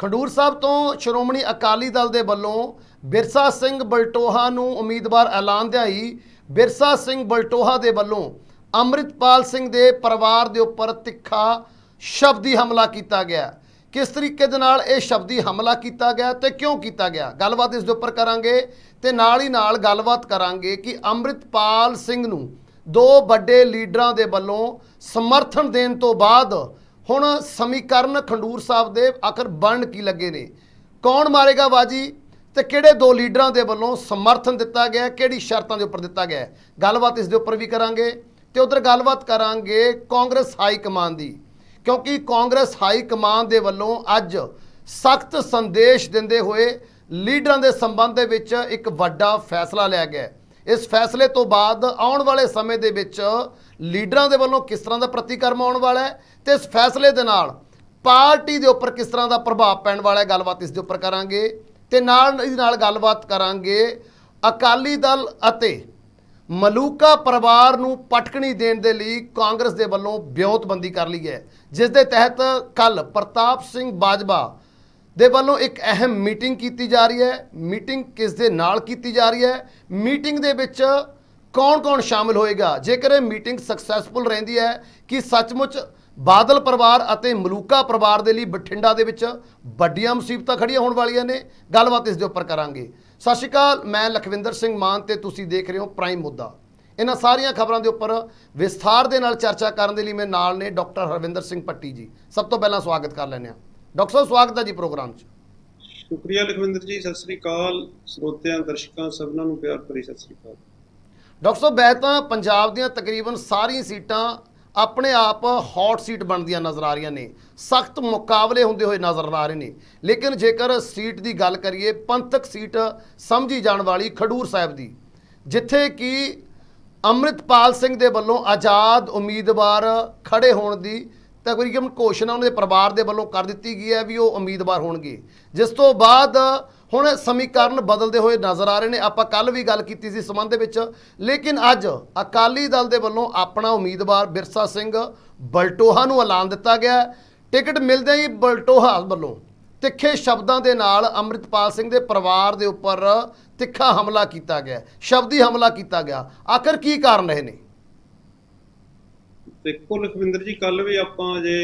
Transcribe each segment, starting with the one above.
ਖਡੂਰ ਸਾਹਿਬ ਤੋਂ ਸ਼੍ਰੋਮਣੀ ਅਕਾਲੀ ਦਲ ਦੇ ਵੱਲੋਂ ਬਿਰਸਾ ਸਿੰਘ ਬਲਟੋਹਾ ਨੂੰ ਉਮੀਦਵਾਰ ਐਲਾਨਦਿਆਂ ਹੀ ਬਿਰਸਾ ਸਿੰਘ ਬਲਟੋਹਾ ਦੇ ਵੱਲੋਂ ਅੰਮ੍ਰਿਤਪਾਲ ਸਿੰਘ ਦੇ ਪਰਿਵਾਰ ਦੇ ਉੱਪਰ ਤਿੱਖਾ ਸ਼ਬਦੀ ਹਮਲਾ ਕੀਤਾ ਗਿਆ। ਕਿਸ ਤਰੀਕੇ ਦੇ ਨਾਲ ਇਹ ਸ਼ਬਦੀ ਹਮਲਾ ਕੀਤਾ ਗਿਆ ਤੇ ਕਿਉਂ ਕੀਤਾ ਗਿਆ? ਗੱਲਬਾਤ ਇਸ ਦੇ ਉੱਪਰ ਕਰਾਂਗੇ ਤੇ ਨਾਲ ਹੀ ਨਾਲ ਗੱਲਬਾਤ ਕਰਾਂਗੇ ਕਿ ਅੰਮ੍ਰਿਤਪਾਲ ਸਿੰਘ ਨੂੰ ਦੋ ਵੱਡੇ ਲੀਡਰਾਂ ਦੇ ਵੱਲੋਂ ਸਮਰਥਨ ਦੇਣ ਤੋਂ ਬਾਅਦ ਹੁਣ ਸਮੀਕਰਨ ਖੰਡੂਰ ਸਾਹਿਬ ਦੇ ਆਖਰ ਬਣ ਕੀ ਲੱਗੇ ਨੇ? ਕੌਣ ਮਾਰੇਗਾ ਬਾਜੀ ਤੇ ਕਿਹੜੇ ਦੋ ਲੀਡਰਾਂ ਦੇ ਵੱਲੋਂ ਸਮਰਥਨ ਦਿੱਤਾ ਗਿਆ, ਕਿਹੜੀ ਸ਼ਰਤਾਂ ਦੇ ਉੱਪਰ ਦਿੱਤਾ ਗਿਆ? ਗੱਲਬਾਤ ਇਸ ਦੇ ਉੱਪਰ ਵੀ ਕਰਾਂਗੇ ਤੇ ਉਧਰ ਗੱਲਬਾਤ ਕਰਾਂਗੇ ਕਾਂਗਰਸ ਹਾਈ ਕਮਾਨ ਦੀ, ਕਿਉਂਕਿ ਕਾਂਗਰਸ ਹਾਈ ਕਮਾਨ ਦੇ ਵੱਲੋਂ ਅੱਜ ਸਖਤ ਸੰਦੇਸ਼ ਦਿੰਦੇ ਹੋਏ ਲੀਡਰਾਂ ਦੇ ਸੰਬੰਧ ਦੇ ਵਿੱਚ ਇੱਕ ਵੱਡਾ ਫੈਸਲਾ ਲਿਆ ਗਿਆ। ਇਸ ਫੈਸਲੇ ਤੋਂ ਬਾਅਦ ਆਉਣ ਵਾਲੇ ਸਮੇਂ ਦੇ ਵਿੱਚ ਲੀਡਰਾਂ ਦੇ ਵੱਲੋਂ ਕਿਸ ਤਰ੍ਹਾਂ ਦਾ ਪ੍ਰਤੀਕਰਮ ਆਉਣ ਵਾਲਾ ਹੈ ਤੇ ਇਸ ਫੈਸਲੇ ਦੇ ਨਾਲ ਪਾਰਟੀ ਦੇ ਉੱਪਰ ਕਿਸ ਤਰ੍ਹਾਂ ਦਾ ਪ੍ਰਭਾਵ ਪੈਣ ਵਾਲਾ ਹੈ, ਗੱਲਬਾਤ ਇਸ ਦੇ ਉੱਪਰ ਕਰਾਂਗੇ ਤੇ ਨਾਲ ਇਸ ਨਾਲ ਗੱਲਬਾਤ ਕਰਾਂਗੇ ਅਕਾਲੀ ਦਲ ਅਤੇ ਮਲੂਕਾ ਪਰਿਵਾਰ ਨੂੰ ਪਟਕਣੀ ਦੇਣ ਦੇ ਲਈ ਕਾਂਗਰਸ ਦੇ ਵੱਲੋਂ ਵਿਉਂਤਬੰਦੀ ਕਰ ਲਈ ਹੈ, ਜਿਸ ਦੇ ਤਹਿਤ ਕੱਲ ਪ੍ਰਤਾਪ ਸਿੰਘ ਬਾਜਵਾ ਦੇ ਵੱਲੋਂ ਇੱਕ ਅਹਿਮ ਮੀਟਿੰਗ ਕੀਤੀ ਜਾ ਰਹੀ ਹੈ। ਮੀਟਿੰਗ ਕਿਸ ਦੇ ਨਾਲ ਕੀਤੀ ਜਾ ਰਹੀ ਹੈ? ਮੀਟਿੰਗ ਦੇ ਵਿੱਚ ਕੌਣ-ਕੌਣ ਸ਼ਾਮਿਲ ਹੋਏਗਾ? ਜੇਕਰ ਇਹ ਮੀਟਿੰਗ ਸਕਸੈਸਫੁਲ ਰਹਿੰਦੀ ਹੈ ਕਿ ਸੱਚਮੁੱਚ ਬਾਦਲ ਪਰਿਵਾਰ ਅਤੇ ਮਲੂਕਾ ਪਰਿਵਾਰ ਦੇ ਲਈ ਬਠਿੰਡਾ ਦੇ ਵਿੱਚ ਵੱਡੀਆਂ ਮੁਸੀਬਤਾਂ ਖੜੀਆਂ ਹੋਣ ਵਾਲੀਆਂ ਨੇ, ਗੱਲਬਾਤ ਇਸ ਦੇ ਉੱਪਰ ਕਰਾਂਗੇ। ਸਤਿ ਸ਼੍ਰੀ ਅਕਾਲ, ਮੈਂ ਲਖਵਿੰਦਰ ਸਿੰਘ ਮਾਨ ਤੇ ਤੁਸੀਂ ਦੇਖ ਰਹੇ ਹੋ ਪ੍ਰਾਈਮ ਮੁੱਦਾ ਇਹਨਾਂ ਸਾਰੀਆਂ ਖਬਰਾਂ ਦੇ ਉੱਪਰ ਵਿਸਥਾਰ ਦੇ ਨਾਲ ਚਰਚਾ ਕਰਨ ਦੇ ਲਈ ਮੇਰੇ ਨਾਲ ਨੇ ਡਾਕਟਰ ਹਰਵਿੰਦਰ ਸਿੰਘ ਪੱਟੀ ਜੀ। ਸਭ ਤੋਂ ਪਹਿਲਾਂ ਸਵਾਗਤ ਕਰ ਲੈਂਦੇ ਹਾਂ। ਡਾਕਟਰ ਸਾਹਿਬ ਸਵਾਗਤ ਹੈ ਜੀ ਪ੍ਰੋਗਰਾਮ 'ਚ। ਸ਼ੁਕਰੀਆ ਲਖਵਿੰਦਰ ਜੀ ਸਤਿ ਸ੍ਰੀ ਅਕਾਲ। ਸਰੋਤਿਆਂ ਦਰਸ਼ਕਾਂ ਸਭਨਾਂ ਨੂੰ ਪਿਆਰ ਭਰੀ ਸਤਿ ਸ੍ਰੀ ਅਕਾਲ। ਡਾਕਟਰ ਸਾਹਿਬ ਵੈਸੇ ਤਾਂ ਪੰਜਾਬ ਦੀਆਂ ਤਕਰੀਬਨ ਸਾਰੀਆਂ ਸੀਟਾਂ ਆਪਣੇ ਆਪ ਹੌਟ ਸੀਟ ਬਣਦੀਆਂ ਨਜ਼ਰ ਆ ਰਹੀਆਂ ਨੇ। ਸਖਤ ਮੁਕਾਬਲੇ ਹੁੰਦੇ ਹੋਏ ਨਜ਼ਰ ਆ ਰਹੇ ਨੇ। ਲੇਕਿਨ ਜੇਕਰ ਸੀਟ ਦੀ ਗੱਲ ਕਰੀਏ ਪੰਥਕ ਸੀਟ ਸਮਝੀ ਜਾਣ ਵਾਲੀ ਖਡੂਰ ਸਾਹਿਬ ਦੀ ਜਿੱਥੇ ਕਿ ਅੰਮ੍ਰਿਤਪਾਲ ਸਿੰਘ ਦੇ ਵੱਲੋਂ ਆਜ਼ਾਦ ਉਮੀਦਵਾਰ ਖੜੇ ਹੋਣ ਦੀ ਤਾਂ ਤਕਰੀਬਨ ਘੋਸ਼ਣਾ ਉਹਨਾਂ ਦੇ ਪਰਿਵਾਰ ਦੇ ਵੱਲੋਂ ਕਰ ਦਿੱਤੀ ਗਈ ਹੈ ਵੀ ਉਹ ਉਮੀਦਵਾਰ ਹੋਣਗੇ। ਜਿਸ ਤੋਂ ਬਾਅਦ ਹੁਣ ਸਮੀਕਰਨ ਬਦਲਦੇ ਹੋਏ ਨਜ਼ਰ ਆ ਰਹੇ ਨੇ। ਆਪਾਂ ਕੱਲ ਵੀ ਗੱਲ ਕੀਤੀ ਸੀ ਸੰਬੰਧ ਦੇ ਵਿੱਚ। ਲੇਕਿਨ ਅੱਜ ਅਕਾਲੀ ਦਲ ਦੇ ਵੱਲੋਂ ਆਪਣਾ ਉਮੀਦਵਾਰ ਬਿਰਸਾ ਸਿੰਘ ਬਲਟੋਹਾ ਨੂੰ ਐਲਾਨ ਦਿੱਤਾ ਗਿਆ ਟਿਕਟ ਮਿਲਦੇ ਹੀ ਬਲਟੋਹਾ ਵੱਲੋਂ ਤਿੱਖੇ ਸ਼ਬਦਾਂ ਦੇ ਨਾਲ ਅੰਮ੍ਰਿਤਪਾਲ ਸਿੰਘ ਦੇ ਪਰਿਵਾਰ ਦੇ ਉੱਪਰ ਤਿੱਖਾ ਹਮਲਾ ਕੀਤਾ ਗਿਆ ਸ਼ਬਦੀ ਹਮਲਾ ਕੀਤਾ ਗਿਆ। ਆਖਰ ਕੀ ਕਾਰਨ ਰਹੇ ਨੇ? ਦੇਖੋ ਲਖਵਿੰਦਰ ਜੀ ਕੱਲ ਵੀ ਆਪਾਂ ਜੇ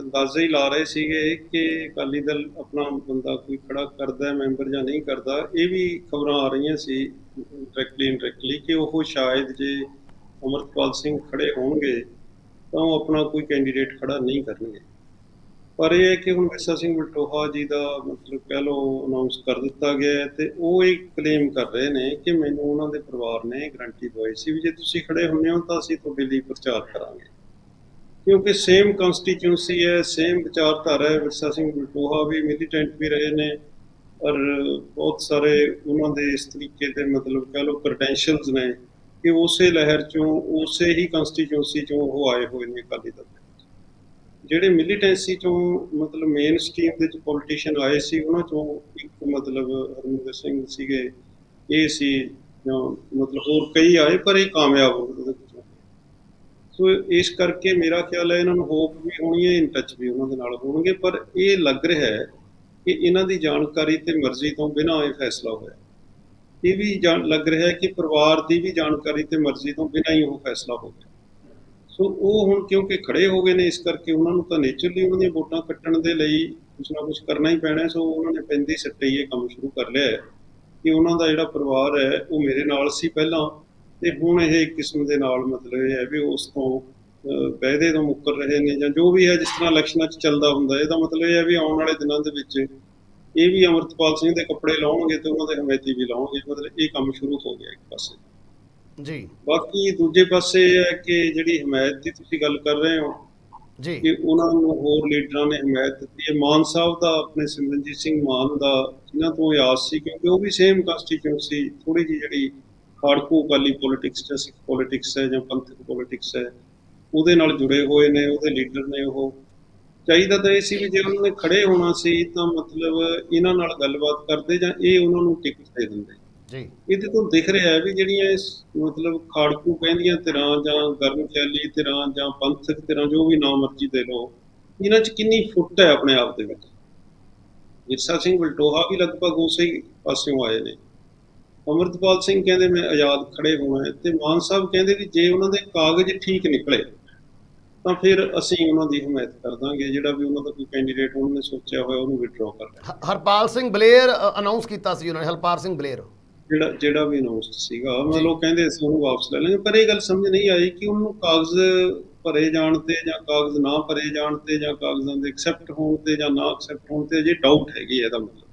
ਅੰਦਾਜ਼ੇ ਹੀ ਲਾ ਰਹੇ ਸੀਗੇ ਕਿ ਅਕਾਲੀ ਦਲ ਆਪਣਾ ਬੰਦਾ ਕੋਈ ਖੜਾ ਕਰਦਾ, ਮੈਂਬਰ ਜਾਂ ਨਹੀਂ ਕਰਦਾ, ਇਹ ਵੀ ਖਬਰਾਂ ਆ ਰਹੀਆਂ ਸੀ ਡਾਇਰੈਕਟਲੀ ਇਨਡਾਇਰੈਕਟਲੀ ਕਿ ਉਹ ਸ਼ਾਇਦ ਜੇ ਅਮਰਤਪਾਲ ਸਿੰਘ ਖੜੇ ਹੋਣਗੇ, ਤਾਂ ਉਹ ਆਪਣਾ ਕੋਈ ਕੈਂਡੀਡੇਟ ਖੜਾ ਨਹੀਂ ਕਰਨਗੇ। ਪਰ ਇਹ ਹੈ ਕਿ ਹੁਣ ਵਿਰਸਾ ਸਿੰਘ ਬਲਟੋਹਾ ਜੀ ਦਾ ਮਤਲਬ ਕਹਿ ਲਓ ਅਨਾਉਂਸ ਕਰ ਦਿੱਤਾ ਗਿਆ ਹੈ ਤੇ ਉਹ ਇਹ ਕਲੇਮ ਕਰ ਰਹੇ ਨੇ ਕਿ ਮੈਨੂੰ ਉਹਨਾਂ ਦੇ ਪਰਿਵਾਰ ਨੇ ਗਰੰਟੀ ਦਵਾਈ ਸੀ ਵੀ ਜੇ ਤੁਸੀਂ ਖੜੇ ਹੁੰਦੇ ਹੋ ਤਾਂ ਅਸੀਂ ਤੁਹਾਡੇ ਲਈ ਪ੍ਰਚਾਰ ਕਰਾਂਗੇ। ਕਿਉਂਕਿ ਸੇਮ ਕਨਸਟੀਟਿਊਂਸੀ ਹੈ ਸੇਮ ਵਿਚਾਰਧਾਰਾ ਹੈ, ਵਿਰਸਾ ਸਿੰਘ ਬਲਟੋਹਾ ਵੀ ਮਿਲੀਟੈਂਟ ਵੀ ਰਹੇ ਨੇ ਔਰ ਬਹੁਤ ਸਾਰੇ ਉਹਨਾਂ ਦੇ ਇਸ ਤਰੀਕੇ ਦੇ ਮਤਲਬ ਕਹਿ ਲਓ ਕ੍ਰੈਡੈਂਸ਼ੀਅਲਸ ਨੇ ਕਿ ਉਸੇ ਲਹਿਰ ਚੋਂ, ਉਸੇ ਹੀ ਕਨਸਟੀਟਿਊਂਸੀ ਚੋਂ ਉਹ ਆਏ ਹੋਏ ਨੇ ਅਕਾਲੀ ਦਲ ਜਿਹੜੇ ਮਿਲੀਟੈਂਸੀ ਚੋਂ ਮਤਲਬ ਮੇਨ ਸਟ੍ਰੀਮ ਦੇ ਚ ਪੋਲੀਟੀਸ਼ੀਅਨ ਆਏ ਸੀ, ਉਹਨਾਂ ਚੋਂ ਇੱਕ ਮਤਲਬ ਹਰਮਿੰਦਰ ਸਿੰਘ ਸੀਗੇ। ਇਹ ਸੀ, ਜਾਂ ਮਤਲਬ ਹੋਰ ਕਈ ਆਏ, ਪਰ ਇਹ ਕਾਮਯਾਬ ਹੋ ਗਏ। ਉਹਦੇ ਵਿੱਚੋਂ ਸੋ ਇਸ ਕਰਕੇ ਮੇਰਾ ਖਿਆਲ ਹੈ ਇਹਨਾਂ ਨੂੰ ਹੋਪ ਵੀ ਹੋਣੀ ਹੈ ਇਨ ਟੱਚ ਵੀ ਉਹਨਾਂ ਦੇ ਨਾਲ ਹੋਣਗੇ। ਪਰ ਇਹ ਲੱਗ ਰਿਹਾ ਹੈ ਕਿ ਇਹਨਾਂ ਦੀ ਜਾਣਕਾਰੀ ਤੇ ਮਰਜ਼ੀ ਤੋਂ ਬਿਨਾਂ ਇਹ ਫੈਸਲਾ ਹੋਇਆ। ਇਹ ਵੀ ਜਾਣ, ਲੱਗ ਰਿਹਾ ਹੈ ਕਿ ਪਰਿਵਾਰ ਦੀ ਵੀ ਜਾਣਕਾਰੀ ਤੇ ਮਰਜ਼ੀ ਤੋਂ ਬਿਨਾਂ ਹੀ ਉਹ ਫੈਸਲਾ ਹੋ ਗਿਆ। ਸੋ ਉਹ ਹੁਣ ਕਿਉਂਕਿ ਖੜੇ ਹੋ ਗਏ ਨੇ ਇਸ ਕਰਕੇ ਉਹਨਾਂ ਨੂੰ ਤਾਂ ਨੇਚਰਲੀ ਉਹਨਾਂ ਦੀਆਂ ਵੋਟਾਂ ਕੱਟਣ ਦੇ ਲਈ ਕੁਝ ਨਾ ਕੁਝ ਕਰਨਾ ਹੀ ਪੈਣਾ ਸੋ ਉਹਨਾਂ ਨੇ ਪੈਂਦੀ ਸੱਟੇ ਇਹ ਕੰਮ ਸ਼ੁਰੂ ਕਰ ਲਿਆ ਹੈ ਕਿ ਉਹਨਾਂ ਦਾ ਜਿਹੜਾ ਪਰਿਵਾਰ ਹੈ ਉਹ ਮੇਰੇ ਨਾਲ ਸੀ ਪਹਿਲਾਂ ਤੇ ਹੁਣ ਇਹ ਇੱਕ ਕਿਸਮ ਦੇ ਨਾਲ ਮਤਲਬ ਇਹ ਹੈ ਵੀ ਉਸ ਤੋਂ ਅਹ, ਵਾਅਦੇ ਤੋਂ ਮੁੱਕਰ ਰਹੇ ਨੇ ਜਾਂ ਜੋ ਵੀ ਹੈ ਜਿਸ ਤਰ੍ਹਾਂ ਇਲੈਕਸ਼ਨਾਂ 'ਚ ਚੱਲਦਾ ਹੁੰਦਾ ਇਹਦਾ ਮਤਲਬ ਇਹ ਹੈ ਵੀ ਆਉਣ ਵਾਲੇ ਦਿਨਾਂ ਦੇ ਵਿੱਚ ਇਹ ਵੀ ਅਮਰਤਪਾਲ ਸਿੰਘ ਦੇ ਕੱਪੜੇ ਲਾਉਣਗੇ ਤੇ ਉਹਨਾਂ ਦੇ ਹਮਾਇਤੀ ਵੀ ਲਾਉਣਗੇ। ਮਤਲਬ ਇਹ ਕੰਮ ਸ਼ੁਰੂ ਹੋ ਗਿਆ ਇੱਕ ਪਾਸੇ। ਜੀ। ਬਾਕੀ ਦੂਜੇ ਪਾਸੇ ਇਹ ਹੈ ਕਿ ਜਿਹੜੀ ਹਮਾਇਤ ਦੀ ਤੁਸੀਂ ਗੱਲ ਕਰ ਰਹੇ ਹੋ ਜੀ। ਕਿ ਉਹਨਾਂ ਨੂੰ ਹੋਰ ਲੀਡਰਾਂ ਨੇ ਹਮਾਇਤ ਦਿੱਤੀ ਹੈ। ਮਾਨ ਸਾਹਿਬ ਦਾ ਆਪਣੇ ਸਿਮਰਨਜੀਤ ਸਿੰਘ ਮਾਨ ਦਾ ਜਿਨ੍ਹਾਂ ਤੋਂ ਆਸ ਸੀ ਕਿਉਂਕਿ ਉਹ ਵੀ ਸੇਮ ਕਨਸਟੀਟਿਊਂਸੀ ਥੋੜੀ ਜਿਹੀ ਜਿਹੜੀ ਖਾੜਕੂ ਅਕਾਲੀ ਪੋਲਿਟਿਕਸ ਜਾਂ ਸਿੱਖ ਪੋਲਿਟਿਕਸ ਹੈ ਜਾਂ ਪੰਥਕ ਪੋਲਿਟਿਕਸ ਹੈ ਉਹਦੇ ਨਾਲ ਜੁੜੇ ਹੋਏ ਨੇ ਉਹਦੇ ਲੀਡਰ ਨੇ ਉਹ। ਚਾਹੀਦਾ ਤਾਂ ਇਹ ਸੀ ਵੀ ਜੇ ਉਹਨਾਂ ਨੇ ਖੜੇ ਹੋਣਾ ਸੀ ਤਾਂ ਮਤਲਬ ਇਹਨਾਂ ਨਾਲ ਗੱਲਬਾਤ ਕਰਦੇ ਜਾਂ ਇਹ ਉਹਨਾਂ ਨੂੰ ਟਿਕਟ ਦੇ ਦਿੰਦੇ। ਜੀ। ਇਹਦੇ ਤੋਂ ਦਿਖ ਰਿਹਾ ਹੈ ਵੀ ਜਿਹੜੀਆਂ ਇਸ ਮਤਲਬ ਖਾੜਕੂ ਕਹਿੰਦੀਆਂ ਧਿਰਾਂ ਜਾਂ ਗਰਮ ਖਿਆਲੀ ਧਿਰਾਂ ਜਾਂ ਪੰਥਕ ਧਿਰਾਂ ਜੋ ਵੀ ਨਾਮ ਮਰਜ਼ੀ ਦੇ ਲਓ ਇਹਨਾਂ 'ਚ ਕਿੰਨੀ ਫੁੱਟ ਹੈ ਆਪਣੇ ਆਪ ਦੇ ਵਿੱਚ? ਵਿਰਸਾ ਸਿੰਘ ਬਲਟੋਹਾ ਵੀ ਲਗਭਗ ਉਸੇ ਹੀ ਪਾਸਿਓਂ ਆਏ ਨੇ। ਅਮਰਤਪਾਲ ਸਿੰਘ ਕਹਿੰਦੇ ਮੈਂ ਆਜ਼ਾਦ ਖੜੇ ਹੋਣਾ ਹੈ। ਤੇ ਮਾਨ ਸਾਹਿਬ ਕਹਿੰਦੇ ਵੀ ਜੇ ਉਹਨਾਂ ਦੇ ਕਾਗਜ਼ ਠੀਕ ਨਿਕਲੇ ਤਾਂ ਫਿਰ ਅਸੀਂ ਉਹਨਾਂ ਦੀ ਹਮਾਇਤ ਕਰ ਦਾਂਗੇ। ਜਿਹੜਾ ਵੀ ਉਹਨਾਂ ਦਾ ਕੋਈ ਕੈਂਡੀਡੇਟ ਉਹਨਾਂ ਨੇ ਸੋਚਿਆ ਹੋਇਆ ਉਹਨੂੰ ਵਿਡਰਾਅ ਕਰ ਹਰਪਾਲ ਸਿੰਘ ਬਲੇਅਰ ਅਨਾਉਂਸ ਕੀਤਾ ਸੀ ਉਹਨਾਂ ਨੇ ਹਰਪਾਲ ਸਿੰਘ ਬਲੇਅਰ। ਜਿਹੜਾ ਜਿਹੜਾ ਵੀ ਅਨਾਉਂਸ ਸੀਗਾ ਮਤਲਬ ਕਹਿੰਦੇ ਅਸੀਂ ਉਹਨੂੰ ਵਾਪਸ ਲੈ ਲਾਂਗੇ ਪਰ ਇਹ ਗੱਲ ਸਮਝ ਨਹੀਂ ਆਈ ਕਿ ਉਹਨੂੰ ਕਾਗਜ਼ ਭਰੇ ਜਾਣ ਤੇ ਜਾਂ ਕਾਗਜ਼ ਨਾ ਭਰੇ ਜਾਣ ਤੇ ਜਾਂ ਕਾਗਜ਼ਾਂ ਦੇ ਐਕਸੈਪਟ ਹੋਣ ਤੇ ਜਾਂ ਨਾ ਐਕਸੈਪਟ ਹੋਣ ਤੇ ਅਜੇ ਡਾਊਟ ਹੈਗੀ ਹੈ ਇਹਦਾ ਮਤਲਬ।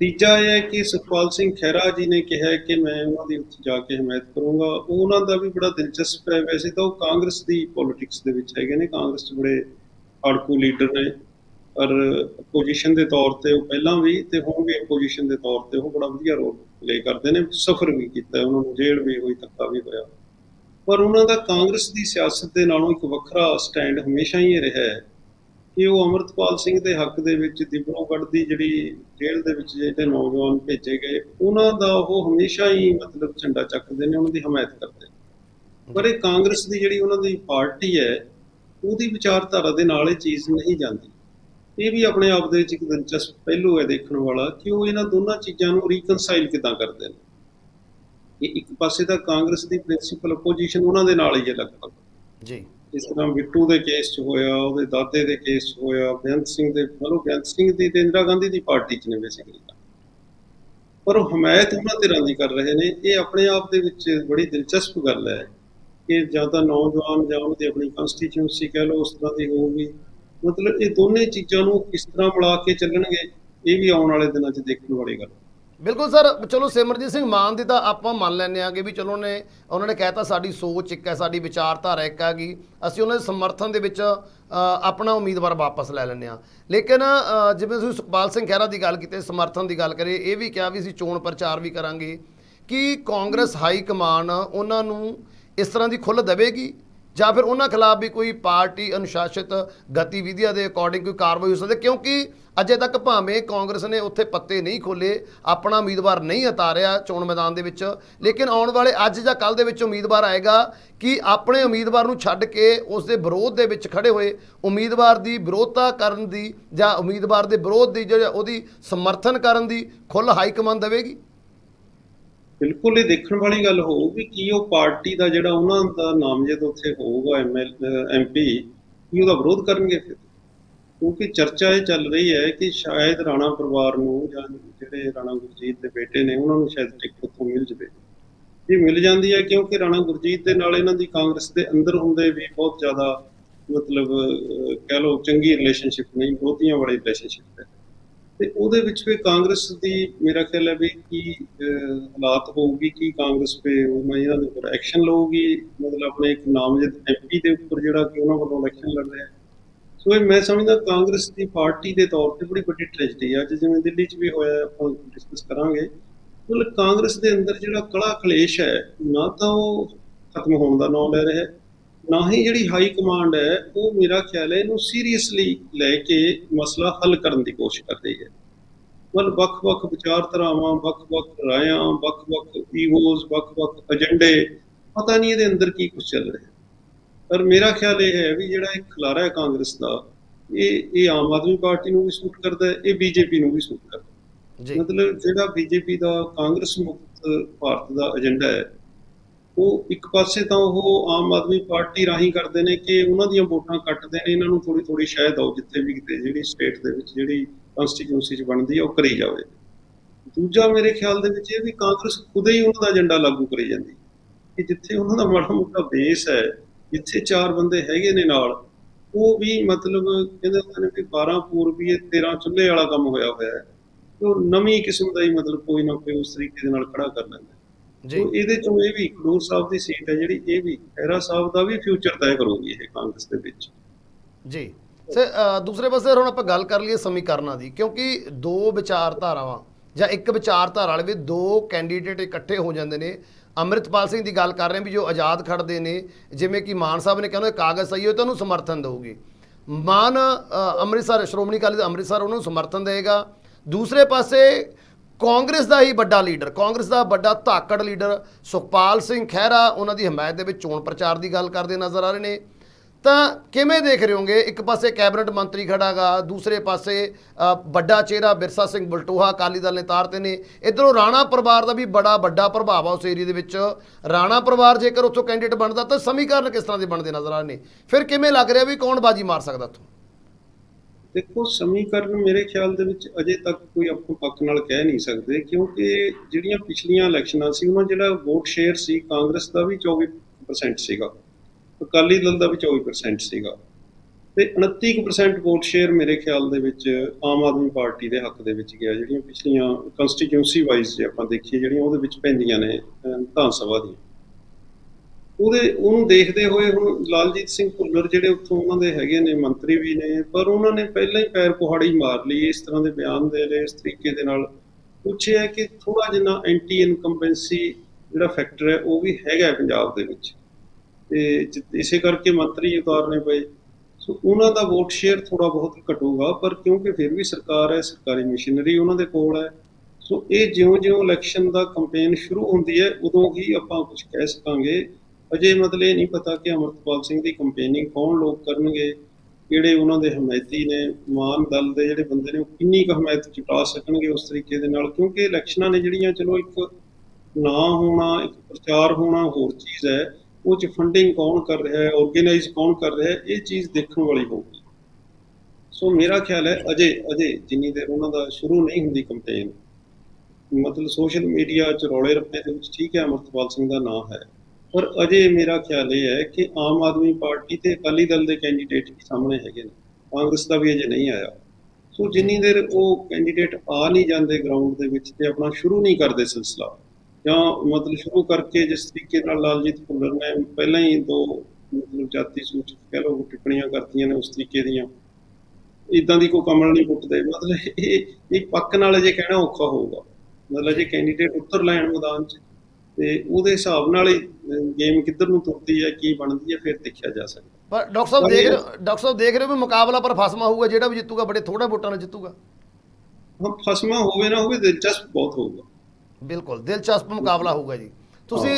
ਤੀਜਾ ਇਹ ਹੈ ਕਿ ਸੁਖਪਾਲ ਸਿੰਘ ਖਹਿਰਾ ਜੀ ਨੇ ਕਿਹਾ ਕਿ ਮੈਂ ਉਹਨਾਂ ਦੀ ਉੱਥੇ ਜਾ ਕੇ ਹਮਾਇਤ ਕਰੂੰਗਾ। ਉਹ ਉਹਨਾਂ ਦਾ ਵੀ ਬੜਾ ਦਿਲਚਸਪ ਹੈ ਵੈਸੇ ਤਾਂ ਉਹ ਕਾਂਗਰਸ ਦੀ ਪੋਲਿਟਿਕਸ ਦੇ ਵਿੱਚ ਹੈਗੇ ਨੇ ਕਾਂਗਰਸ 'ਚ ਬੜੇ ਹੜਕੂ ਲੀਡਰ ਨੇ। ਪਰ ਪੋਜੀਸ਼ਨ ਦੇ ਤੌਰ ਤੇ ਉਹ ਪਹਿਲਾਂ ਵੀ ਤੇ ਹੁਣ ਵੀ ਪੋਜੀਸ਼ਨ ਦੇ ਤੌਰ ਤੇ ਉਹ ਬੜਾ ਵਧੀਆ ਰੋਲ ਪਲੇ ਕਰਦੇ ਨੇ, ਸਫਰ ਵੀ ਕੀਤਾ ਉਹਨਾਂ ਨੂੰ ਜੇਲ੍ਹ ਵੀ ਹੋਈ, ਧੱਕਾ ਵੀ ਹੋਇਆ ਪਰ ਉਹਨਾਂ ਦਾ ਕਾਂਗਰਸ ਦੀ ਸਿਆਸਤ ਦੇ ਨਾਲੋਂ ਇੱਕ ਵੱਖਰਾ ਸਟੈਂਡ ਹਮੇਸ਼ਾ ਹੀ ਇਹ ਰਿਹਾ ਹੈ ਕਿ ਉਹ ਅਮਰਤਪਾਲ ਸਿੰਘ ਦੇ ਹੱਕ ਦੇ ਵਿੱਚ ਦਿਬਰੋਗੜ੍ਹ ਦੀ ਜਿਹੜੀ ਜੇਲ੍ਹ ਦੇ ਵਿੱਚ ਜਿਹੜੇ ਨੌਜਵਾਨ ਭੇਜੇ ਗਏ, ਉਹਨਾਂ ਦਾ ਉਹ ਹਮੇਸ਼ਾ ਹੀ ਮਤਲਬ ਝੰਡਾ ਚੱਕਦੇ ਨੇ, ਉਹਨਾਂ ਦੀ ਹਮਾਇਤ ਕਰਦੇ ਨੇ। ਪਰ ਇਹ ਕਾਂਗਰਸ ਦੀ ਜਿਹੜੀ ਉਹਨਾਂ ਦੀ ਪਾਰਟੀ ਹੈ, ਉਹਦੀ ਵਿਚਾਰਧਾਰਾ ਦੇ ਨਾਲ ਇਹ ਚੀਜ਼ ਨਹੀਂ ਜਾਂਦੀ ਇਹ ਵੀ ਆਪਣੇ ਆਪ ਦੇ ਵਿੱਚ ਇੱਕ ਦਿਲਚਸਪ ਪਹਿਲੂ ਹੈ ਦੇਖਣ ਵਾਲਾ ਕਿ ਉਹ ਇਹਨਾਂ ਦੋਨਾਂ ਚੀਜ਼ਾਂ ਨੂੰ ਰੀਕਨਸਾਈਲ ਕਿਦਾਂ ਕਰਦੇ ਨੇ। ਇਹ ਇੱਕ ਪਾਸੇ ਤਾਂ ਕਾਂਗਰਸ ਦੀ ਪ੍ਰਿੰਸੀਪਲ ਆਪੋਜੀਸ਼ਨ ਉਹਨਾਂ ਦੇ ਨਾਲ ਹੀ ਹੈ ਲਗਭਗ। ਜੀ। ਇਸ ਤਰ੍ਹਾਂ ਬਿੱਟੂ ਦੇ ਕੇਸ 'ਚ ਹੋਇਆ ਉਹਦੇ ਦਾਦੇ ਦੇ ਕੇਸ 'ਚ ਹੋਇਆ ਬੇਅੰਤ ਸਿੰਘ ਦੇ ਮਤਲਬ ਬੇਅੰਤ ਸਿੰਘ ਦੀ ਤੇ ਇੰਦਰਾ ਗਾਂਧੀ ਦੀ ਪਾਰਟੀ 'ਚ ਨੇ ਬੇਸਿਕਲੀ ਪਰ ਉਹ ਹਮਾਇਤ ਉਹਨਾਂ ਧਿਰਾਂ ਦੀ ਕਰ ਰਹੇ ਨੇ। ਇਹ ਆਪਣੇ ਆਪ ਦੇ ਵਿੱਚ ਬੜੀ ਦਿਲਚਸਪ ਗੱਲ ਹੈ ਕਿ ਜਾਂ ਤਾਂ ਨੌਜਵਾਨ ਜਾਂ ਉਹਦੀ ਆਪਣੀ ਕਨਸਟੀਚੁਐਂਸੀ ਕਹਿ ਲਓ ਉਸ ਤਰ੍ਹਾਂ ਦੀ ਹੋਊਗੀ। ਮਤਲਬ ਇਹ ਦੋਨੇ ਚੀਜ਼ਾਂ ਨੂੰ ਕਿਸ ਤਰ੍ਹਾਂ ਮਿਲਾ ਕੇ ਚੱਲਣਗੇ, ਇਹ ਵੀ ਆਉਣ ਵਾਲੇ ਦਿਨਾਂ 'ਚ ਦੇਖਣ ਵਾਲੀ ਗੱਲ ਬਿਲਕੁਲ ਸਰ, ਚਲੋ ਸਿਮਰਜੀਤ ਸਿੰਘ ਮਾਨ ਦੀ ਤਾਂ ਆਪਾਂ ਮੰਨ ਲੈਂਦੇ ਆ ਕਿ ਵੀ ਚਲੋ ਨੇ ਉਹਨਾਂ ਨੇ ਕਹਿਤਾ ਸਾਡੀ ਸੋਚ ਇੱਕ ਹੈ, ਸਾਡੀ ਵਿਚਾਰਧਾਰਾ ਇੱਕ ਹੈਗੀ। ਅਸੀਂ ਉਹਨਾਂ ਦੇ ਸਮਰਥਨ ਦੇ ਵਿੱਚ ਆਪਣਾ ਉਮੀਦਵਾਰ ਵਾਪਸ ਲੈ ਲੈਂਦੇ ਆ ਲੇਕਿਨ ਜਿਵੇਂ ਤੁਸੀਂ ਸੁਖਪਾਲ ਸਿੰਘ ਖਹਿਰਾ ਦੀ ਗੱਲ ਕੀਤੀ, ਸਮਰਥਨ ਦੀ ਗੱਲ ਕਰੀਏ, ਇਹ ਵੀ ਕਿਹਾ ਵੀ ਅਸੀਂ ਚੋਣ ਪ੍ਰਚਾਰ ਵੀ ਕਰਾਂਗੇ ਕਿ ਕਾਂਗਰਸ ਹਾਈ ਕਮਾਨ ਉਹਨਾਂ ਨੂੰ ਇਸ ਤਰ੍ਹਾਂ ਦੀ ਖੁੱਲ੍ਹ ਦੇਵੇਗੀ? ਜਾਂ ਫਿਰ ਉਹਨਾਂ ਖਿਲਾਫ ਵੀ ਕੋਈ ਪਾਰਟੀ ਅਨੁਸ਼ਾਸਿਤ ਗਤੀਵਿਧੀਆਂ ਦੇ ਅਕੋਰਡਿੰਗ ਕੋਈ ਕਾਰਵਾਈ ਹੋ ਸਕਦੀ ਕਿਉਂਕਿ ਅਜੇ ਤੱਕ ਭਾਵੇਂ ਕਾਂਗਰਸ ਨੇ ਉੱਥੇ ਪੱਤੇ ਨਹੀਂ ਖੋਲੇ ਆਪਣਾ ਉਮੀਦਵਾਰ ਨਹੀਂ ਉਤਾਰਿਆ ਚੋਣ ਮੈਦਾਨ ਦੇ ਵਿੱਚ, ਲੇਕਿਨ ਆਉਣ ਵਾਲੇ ਅੱਜ ਜਾਂ ਕੱਲ ਦੇ ਵਿੱਚ ਉਮੀਦਵਾਰ ਆਏਗਾ ਕਿ ਆਪਣੇ ਉਮੀਦਵਾਰ ਨੂੰ ਛੱਡ ਕੇ ਉਸ ਦੇ ਵਿਰੋਧ ਦੇ ਵਿੱਚ ਖੜੇ ਹੋਏ, ਉਮੀਦਵਾਰ ਦੀ ਵਿਰੋਧਤਾ ਕਰਨ ਦੀ ਜਾਂ ਉਮੀਦਵਾਰ ਦੇ ਵਿਰੋਧ ਦੀ ਜਿਹੜਾ ਉਹਦੀ ਸਮਰਥਨ ਕਰਨ ਦੀ ਖੁੱਲ੍ਹ ਹਾਈ ਕਮਾਂਡ ਦੇਵੇਗੀ? ਬਿਲਕੁਲ ਇਹ ਦੇਖਣ ਵਾਲੀ ਗੱਲ ਹੋਊਗੀ ਕੀ ਉਹ ਪਾਰਟੀ ਦਾ ਜਿਹੜਾ ਉਹਨਾਂ ਦਾ ਨਾਮਜ਼ਦ ਉੱਥੇ ਹੋਊਗਾ ਐਮਐਲ ਐਮਪੀ ਕੀ ਉਹਦਾ ਵਿਰੋਧ ਕਰਨਗੇ ਫਿਰ? ਕਿਉਂਕਿ ਚਰਚਾ ਇਹ ਚੱਲ ਰਹੀ ਹੈ ਕਿ ਸ਼ਾਇਦ ਰਾਣਾ ਪਰਿਵਾਰ ਨੂੰ ਜਾਂ ਜਿਹੜੇ ਰਾਣਾ ਗੁਰਜੀਤ ਦੇ ਬੇਟੇ ਨੇ, ਉਹਨਾਂ ਨੂੰ ਸ਼ਾਇਦ ਟਿਕਟ ਉੱਥੋਂ ਮਿਲ ਜਵੇ। ਇਹ ਮਿਲ ਜਾਂਦੀ ਹੈ ਕਿਉਂਕਿ ਰਾਣਾ ਗੁਰਜੀਤ ਦੇ ਨਾਲ ਇਹਨਾਂ ਦੀ ਕਾਂਗਰਸ ਦੇ ਅੰਦਰ ਹੁੰਦੇ ਵੀ ਬਹੁਤ ਜ਼ਿਆਦਾ ਮਤਲਬ ਕਹਿ ਲਓ ਚੰਗੀ ਰਿਲੇਸ਼ਨਸ਼ਿਪ ਨਹੀਂ, ਬਹੁਤੀਆਂ ਵਾਲੀ ਰਿਲੇਸ਼ਨਸ਼ਿਪ ਹੈ ਤੇ ਉਹਦੇ ਵਿੱਚ ਵੀ ਕਾਂਗਰਸ ਦੀ ਮੇਰਾ ਖਿਆਲ ਹੈ ਵੀ ਕੀ ਹਾਲਾਤ ਹੋਊਗੀ, ਕਿ ਕਾਂਗਰਸ ਪੇ ਉਹ ਇਹਨਾਂ ਦੇ ਉੱਪਰ ਐਕਸ਼ਨ ਲਊਗੀ, ਮਤਲਬ ਆਪਣੇ ਇੱਕ ਨਾਮਜ਼ਦ ਐਮਪੀ ਦੇ ਉੱਪਰ ਜਿਹੜਾ ਕਿ ਉਹਨਾਂ ਵੱਲੋਂ ਇਲੈਕਸ਼ਨ ਲੜ ਰਿਹਾ ਸੋ ਇਹ ਮੈਂ ਸਮਝਦਾ ਕਾਂਗਰਸ ਦੀ ਪਾਰਟੀ ਦੇ ਤੌਰ ਤੇ ਬੜੀ ਵੱਡੀ ਟ੍ਰੈਜਡੀ ਹੈ ਅੱਜ ਜਿਵੇਂ ਦਿੱਲੀ 'ਚ ਵੀ ਹੋਇਆ, ਆਪਾਂ ਡਿਸਕਸ ਕਰਾਂਗੇ। ਮਤਲਬ ਕਾਂਗਰਸ ਦੇ ਅੰਦਰ ਜਿਹੜਾ ਕਲਾ ਕਲੇਸ਼ ਹੈ, ਨਾ ਤਾਂ ਉਹ ਖਤਮ ਹੋਣ ਦਾ ਨਾਮ ਲੈ ਰਿਹਾ ਹੈ ਨਾ ਹੀ ਜਿਹੜੀ ਹਾਈ ਕਮਾਂਡ ਹੈ ਉਹ ਮੇਰਾ ਖਿਆਲ ਹੈ ਇਹਨੂੰ ਸੀਰੀਅਸਲੀ ਲੈ ਕੇ ਮਸਲਾ ਹੱਲ ਕਰਨ ਦੀ ਕੋਸ਼ਿਸ਼ ਕਰ ਰਹੀ ਹੈ। ਮਤਲਬ ਵੱਖ-ਵੱਖ ਵਿਚਾਰਧਾਰਾਵਾਂ ਵੱਖ-ਵੱਖ ਰਾਇਆਂ ਵੱਖ-ਵੱਖ ਈਗੋਜ਼ ਵੱਖ-ਵੱਖ ਏਜੰਡੇ ਪਤਾ ਨਹੀਂ ਇਹਦੇ ਅੰਦਰ ਕੀ ਕੁਝ ਚੱਲ ਰਿਹਾ। ਪਰ ਮੇਰਾ ਖਿਆਲ ਇਹ ਹੈ ਵੀ ਜਿਹੜਾ ਇੱਕ ਖਲਾਰਾ ਹੈ ਕਾਂਗਰਸ ਦਾ ਇਹ ਇਹ ਆਮ ਆਦਮੀ ਪਾਰਟੀ ਨੂੰ ਵੀ ਸੂਟ ਕਰਦਾ ਹੈ ਇਹ ਬੀਜੇਪੀ ਨੂੰ ਵੀ ਸੂਟ ਕਰਦਾ ਹੈ। ਜੀ। ਮਤਲਬ ਜਿਹੜਾ ਬੀਜੇਪੀ ਦਾ ਕਾਂਗਰਸ ਮੁਕਤ ਭਾਰਤ ਦਾ ਏਜੰਡਾ ਹੈ ਉਹ ਇੱਕ ਪਾਸੇ ਤਾਂ ਉਹ ਆਮ ਆਦਮੀ ਪਾਰਟੀ ਰਾਹੀਂ ਕਰਦੇ ਨੇ ਕਿ ਉਹਨਾਂ ਦੀਆਂ ਵੋਟਾਂ ਕੱਟਦੇ ਨੇ, ਇਹਨਾਂ ਨੂੰ ਥੋੜੀ ਥੋੜੀ ਸ਼ਾਇਦ ਆਓ, ਜਿੱਥੇ ਵੀ ਕਿਤੇ ਜਿਹੜੀ ਸਟੇਟ ਦੇ ਵਿੱਚ ਜਿਹੜੀ ਕਨਸਟੀਟਿਊਂਸੀ 'ਚ ਬਣਦੀ ਹੈ ਉਹ ਕਰੀ ਜਾਵੇ। ਦੂਜਾ ਮੇਰੇ ਖਿਆਲ ਦੇ ਵਿੱਚ ਇਹ ਵੀ ਕਾਂਗਰਸ ਖੁਦ ਹੀ ਉਹਨਾਂ ਦਾ ਏਜੰਡਾ ਲਾਗੂ ਕਰੀ ਜਾਂਦੀ ਕਿ ਜਿੱਥੇ ਉਹਨਾਂ ਦਾ ਮਾੜਾ ਮੋਟਾ ਬੇਸ ਹੈ, ਜਿੱਥੇ ਚਾਰ ਬੰਦੇ ਹੈਗੇ ਨੇ ਨਾਲ, ਉਹ ਵੀ ਮਤਲਬ ਕਹਿੰਦੇ ਹੁੰਦੇ ਨੇ ਵੀ 12 ਪੂਰਬੀਏ 13 ਚੁੱਲ੍ਹੇ ਵਾਲਾ ਕੰਮ ਹੋਇਆ ਹੋਇਆ ਹੈ। ਉਹ ਨਵੀਂ ਕਿਸਮ ਦਾ ਹੀ ਮਤਲਬ ਕੋਈ ਨਾ ਕੋਈ ਉਸ ਤਰੀਕੇ ਦੇ ਨਾਲ ਖੜਾ ਕਰ ਲੈਂਦਾ ਜੀ। ਇਹਦੇ ਚੋਂ ਇਹ ਵੀ ਖਡੂਰ ਸਾਹਿਬ ਦੀ ਸੀਟ ਹੈ ਜਿਹੜੀ ਇਹ ਵੀ ਖਹਿਰਾ ਸਾਹਿਬ ਦਾ ਵੀ ਫਿਊਚਰ ਤੈਅ ਕਰੂਗੀ ਇਹ ਕਾਂਗਰਸ ਦੇ ਵਿੱਚ। ਜੀ। ਸੇ ਅ, ਦੂਸਰੇ ਪਾਸੇ ਹੁਣ ਆਪਾਂ ਗੱਲ ਕਰ ਲਈਏ ਸਮੀਕਰਨਾਂ ਦੀ ਕਿਉਂਕਿ ਦੋ ਵਿਚਾਰਧਾਰਾਵਾਂ ਜਾਂ ਇੱਕ ਵਿਚਾਰਧਾਰਾ ਵਾਲੇ ਵੀ ਦੋ ਕੈਂਡੀਡੇਟ ਇਕੱਠੇ ਹੋ ਜਾਂਦੇ ਨੇ। ਅੰਮ੍ਰਿਤਪਾਲ ਸਿੰਘ ਦੀ ਗੱਲ ਕਰ ਰਹੇ ਹਾਂ ਵੀ ਜੋ ਆਜ਼ਾਦ ਖੜਦੇ ਨੇ ਜਿਵੇਂ ਕਿ ਮਾਨ ਸਾਹਿਬ ਨੇ ਕਹਿੰਦੇ ਕਾਗਜ਼ ਸਹੀ ਹੋਏ ਤਾਂ ਉਹਨੂੰ ਸਮਰਥਨ ਦੇਊਗੀ। ਮਾਨ ਅੰਮ੍ਰਿਤਸਰ ਸ਼੍ਰੋਮਣੀ ਅਕਾਲੀ ਦਲ ਅੰਮ੍ਰਿਤਸਰ ਉਹਨੂੰ ਸਮਰਥਨ ਦੇਗਾ ਦੂਸਰੇ ਪਾਸੇ ਕਾਂਗਰਸ ਦਾ ਹੀ ਵੱਡਾ ਲੀਡਰ, ਕਾਂਗਰਸ ਦਾ ਵੱਡਾ ਧਾਕੜ ਲੀਡਰ ਸੁਖਪਾਲ ਸਿੰਘ ਖਹਿਰਾ, ਉਹਨਾਂ ਦੀ ਹਮਾਇਤ ਦੇ ਵਿੱਚ ਚੋਣ ਪ੍ਰਚਾਰ ਦੀ ਗੱਲ ਕਰਦੇ ਨਜ਼ਰ ਆ ਰਹੇ ਨੇ। ਤਾਂ ਕਿਵੇਂ ਦੇਖ ਰਹੇ ਹੋਗੇ? ਇੱਕ ਪਾਸੇ ਕੈਬਨਿਟ ਮੰਤਰੀ ਖੜਾਗਾ, ਦੂਸਰੇ ਪਾਸੇ ਵੱਡਾ ਚਿਹਰਾ ਬਿਰਸਾ ਸਿੰਘ ਬਲਟੋਹਾ ਅਕਾਲੀ ਦਲ ਨੇ ਤਾਰਤੇ ਨੇ। ਇਧਰੋਂ ਰਾਣਾ ਪਰਿਵਾਰ ਦਾ ਵੀ ਬੜਾ ਵੱਡਾ ਪ੍ਰਭਾਵ ਆ ਉਸ ਏਰੀਆ ਦੇ ਵਿੱਚ। ਰਾਣਾ ਪਰਿਵਾਰ ਜੇਕਰ ਉੱਥੋਂ ਕੈਂਡੀਡੇਟ ਬਣਦਾ ਤਾਂ ਸਮੀਕਰਨ ਕਿਸ ਤਰ੍ਹਾਂ ਦੇ ਬਣਦੇ ਨਜ਼ਰ ਆ ਰਹੇ ਨੇ? ਫਿਰ ਕਿਵੇਂ ਲੱਗ ਰਿਹਾ ਵੀ ਕੌਣ ਬਾਜੀ ਮਾਰ ਸਕਦਾ ਉੱਥੋਂ? ਦੇਖੋ, ਸਮੀਕਰਨ ਮੇਰੇ ਖਿਆਲ ਦੇ ਵਿੱਚ ਅਜੇ ਤੱਕ ਕੋਈ ਆਪਾਂ ਪੱਕ ਨਾਲ ਕਹਿ ਨਹੀਂ ਸਕਦੇ, ਕਿਉਂਕਿ ਜਿਹੜੀਆਂ ਪਿਛਲੀਆਂ ਇਲੈਕਸ਼ਨਾਂ ਸੀ, ਉਹਨਾਂ ਜਿਹੜਾ ਵੋਟ ਸ਼ੇਅਰ ਸੀ, ਕਾਂਗਰਸ ਦਾ ਵੀ 24% ਸੀਗਾ, ਅਕਾਲੀ ਦਲ ਦਾ ਵੀ 24% ਸੀਗਾ। ਤੇ 29% ਵੋਟ ਸ਼ੇਅਰ ਮੇਰੇ ਖਿਆਲ ਦੇ ਵਿੱਚ ਆਮ ਆਦਮੀ ਪਾਰਟੀ ਦੇ ਹੱਕ ਦੇ ਵਿੱਚ ਗਿਆ, ਜਿਹੜੀਆਂ ਪਿਛਲੀਆਂ ਕੰਸਟੀਟਿਊਂਸੀ ਵਾਈਜ਼ ਜੇ ਆਪਾਂ ਦੇਖੀਏ, ਜਿਹੜੀਆਂ ਉਹਦੇ ਵਿੱਚ ਪੈਂਦੀਆਂ ਨੇ ਵਿਧਾਨ ਸਭਾ ਦੀਆਂ। ਉਹਦੇ, ਉਹਨੂੰ ਦੇਖਦੇ ਹੋਏ ਹੁਣ ਲਾਲਜੀਤ ਸਿੰਘ ਭੁੱਲਰ ਜਿਹੜੇ ਉੱਥੋਂ ਉਹਨਾਂ ਦੇ ਹੈਗੇ ਨੇ, ਮੰਤਰੀ ਵੀ ਨੇ, ਪਰ ਉਹਨਾਂ ਨੇ ਪਹਿਲਾਂ ਹੀ ਪੈਰ ਕੁਹਾੜੀ ਮਾਰ ਲਈ, ਇਸ ਤਰ੍ਹਾਂ ਦੇ ਬਿਆਨ ਦੇ ਰਹੇ, ਇਸ ਤਰੀਕੇ ਦੇ ਨਾਲ। ਪੁੱਛਿਆ ਕਿ ਥੋੜਾ ਜਿਹਾ ਐਂਟੀ ਇਨਕੰਬੈਂਸੀ ਜਿਹੜਾ ਫੈਕਟਰ ਹੈ, ਉਹ ਵੀ ਹੈਗਾ ਪੰਜਾਬ ਦੇ ਵਿੱਚ। ਤੇ ਇਸੇ ਕਰਕੇ ਮੰਤਰੀ ਉਤਾਰਨੇ ਪਏ। ਸੋ ਉਹਨਾਂ ਦਾ ਵੋਟ ਸ਼ੇਅਰ ਥੋੜਾ ਬਹੁਤ ਘਟੂਗਾ, ਪਰ ਕਿਉਂਕਿ ਫਿਰ ਵੀ ਸਰਕਾਰ ਹੈ, ਸਰਕਾਰੀ ਮਸ਼ੀਨਰੀ ਉਹਨਾਂ ਦੇ ਕੋਲ ਹੈ। ਸੋ ਇਹ ਜਿਉਂ-ਜਿਉਂ ਇਲੈਕਸ਼ਨ ਦਾ ਕੈਂਪੇਨ ਸ਼ੁਰੂ ਹੁੰਦੀ ਹੈ, ਉਦੋਂ ਹੀ ਆਪਾਂ ਕੁਝ ਕਹਿ ਸਕਾਂਗੇ। ਅਜੇ ਮਤਲਬ ਇਹ ਨਹੀਂ ਪਤਾ ਕਿ ਅਮਰਤਪਾਲ ਸਿੰਘ ਦੀ ਕੰਪੇਨਿੰਗ ਕੌਣ ਲੋਕ ਕਰਨਗੇ, ਕਿਹੜੇ ਉਹਨਾਂ ਦੇ ਹਮਾਇਤੀ ਨੇ ਮਾਨ ਦਲ ਦੇ ਜਿਹੜੇ ਬੰਦੇ ਨੇ ਉਹ ਕਿੰਨੀ ਕੁ ਹਮਾਇਤ ਚੁਟਾ ਸਕਣਗੇ ਉਸ ਤਰੀਕੇ ਦੇ ਨਾਲ, ਕਿਉਂਕਿ ਇਲੈਕਸ਼ਨਾਂ ਨੇ ਜਿਹੜੀਆਂ, ਚਲੋ ਇੱਕ ਨਾ ਹੋਣਾ, ਇੱਕ ਪ੍ਰਚਾਰ ਹੋਣਾ ਹੋਰ ਚੀਜ਼ ਹੈ, ਉਹ ਚ ਫੰਡਿੰਗ ਕੌਣ ਕਰ ਰਿਹਾ ਹੈ ਆਰਗੇਨਾਈਜ਼ ਕੌਣ ਕਰ ਰਿਹਾ ਹੈ, ਇਹ ਚੀਜ਼ ਦੇਖਣ ਵਾਲੀ ਹੋਊਗੀ। ਸੋ ਮੇਰਾ ਖਿਆਲ ਹੈ ਅਜੇ ਅਜੇ ਜਿੰਨੀ ਦੇਰ ਉਹਨਾਂ ਦਾ ਸ਼ੁਰੂ ਨਹੀਂ ਹੁੰਦੀ ਕੰਪੇਨ ਮਤਲਬ ਸੋਸ਼ਲ ਮੀਡੀਆ ਚ ਰੌਲੇ ਰੱਪੇ ਦੇ ਵਿੱਚ ਠੀਕ ਹੈ ਅਮਰਤਪਾਲ ਸਿੰਘ ਦਾ ਨਾਮ ਹੈ। ਪਰ ਅਜੇ ਮੇਰਾ ਖਿਆਲ ਇਹ ਹੈ ਕਿ ਆਮ ਆਦਮੀ ਪਾਰਟੀ ਤੇ ਅਕਾਲੀ ਦਲ ਦੇ ਕੈਂਡੀਡੇਟ ਵੀ ਸਾਹਮਣੇ ਹੈਗੇ ਨੇ। ਕਾਂਗਰਸ ਦਾ ਵੀ ਅਜੇ ਨਹੀਂ ਆਇਆ। ਸੋ ਜਿੰਨੀ ਦੇਰ ਉਹ ਕੈਂਡੀਡੇਟ ਆ ਨਹੀਂ ਜਾਂਦੇ ਗਰਾਊਂਡ ਦੇ ਵਿੱਚ ਤੇ ਆਪਣਾ ਸ਼ੁਰੂ ਨਹੀਂ ਕਰਦੇ ਸਿਲਸਿਲਾ, ਜਾਂ ਮਤਲਬ ਸ਼ੁਰੂ ਕਰਕੇ ਜਿਸ ਤਰੀਕੇ ਨਾਲ ਲਾਲਜੀਤ ਭੁੱਲਰ ਨੇ ਪਹਿਲਾਂ ਹੀ ਦੋ ਮਤਲਬ ਜਾਤੀ ਸੂਚਕ ਕਹਿ ਲਓ ਟਿੱਪਣੀਆਂ ਕਰਤੀਆਂ ਨੇ ਉਸ ਤਰੀਕੇ ਦੀਆਂ ਇਦਾਂ ਦੀ ਕੋਈ ਕਮਲ ਨਹੀਂ ਪੁੱਟਦੇ। ਮਤਲਬ ਇਹ ਇਹ ਪੱਕ ਨਾਲ ਅਜੇ ਕਹਿਣਾ ਔਖਾ ਹੋਊਗਾ। ਮਤਲਬ ਜੇ ਕੈਂਡੀਡੇਟ ਉੱਤਰ ਲੈਣ ਮੈਦਾਨ 'ਚ ਤੇ ਉਹਦੇ ਹਿਸਾਬ ਨਾਲ ਹੀ ਗੇਮ ਕਿੱਧਰ ਨੂੰ ਤੁਰਦੀ ਹੈ ਕੀ ਬਣਦੀ ਹੈ ਫਿਰ ਦੇਖਿਆ ਜਾ ਸਕਦਾ। ਪਰ ਡਾਕਟਰ ਸਾਹਿਬ ਦੇਖ ਡਾਕਟਰ ਸਾਹਿਬ ਦੇਖ ਰਹੇ ਹੋ ਵੀ ਮੁਕਾਬਲਾ ਪਰ ਫਸਮਾ ਹੋਊਗਾ ਜਿਹੜਾ ਵੀ ਜਿੱਤੂਗਾ ਬੜੇ ਥੋੜਾ ਵੋਟਾਂ ਨਾਲ ਜਿੱਤੂਗਾ। ਹਾਂ ਫਸਮਾ ਹੋਵੇ ਨਾ ਹੋਵੇ ਦਿਲਚਸਪ ਬਹੁਤ ਹੋਊਗਾ। ਬਿਲਕੁਲ ਦਿਲਚਸਪ ਮੁਕਾਬਲਾ ਹੋਊਗਾ ਜੀ। ਤੁਸੀਂ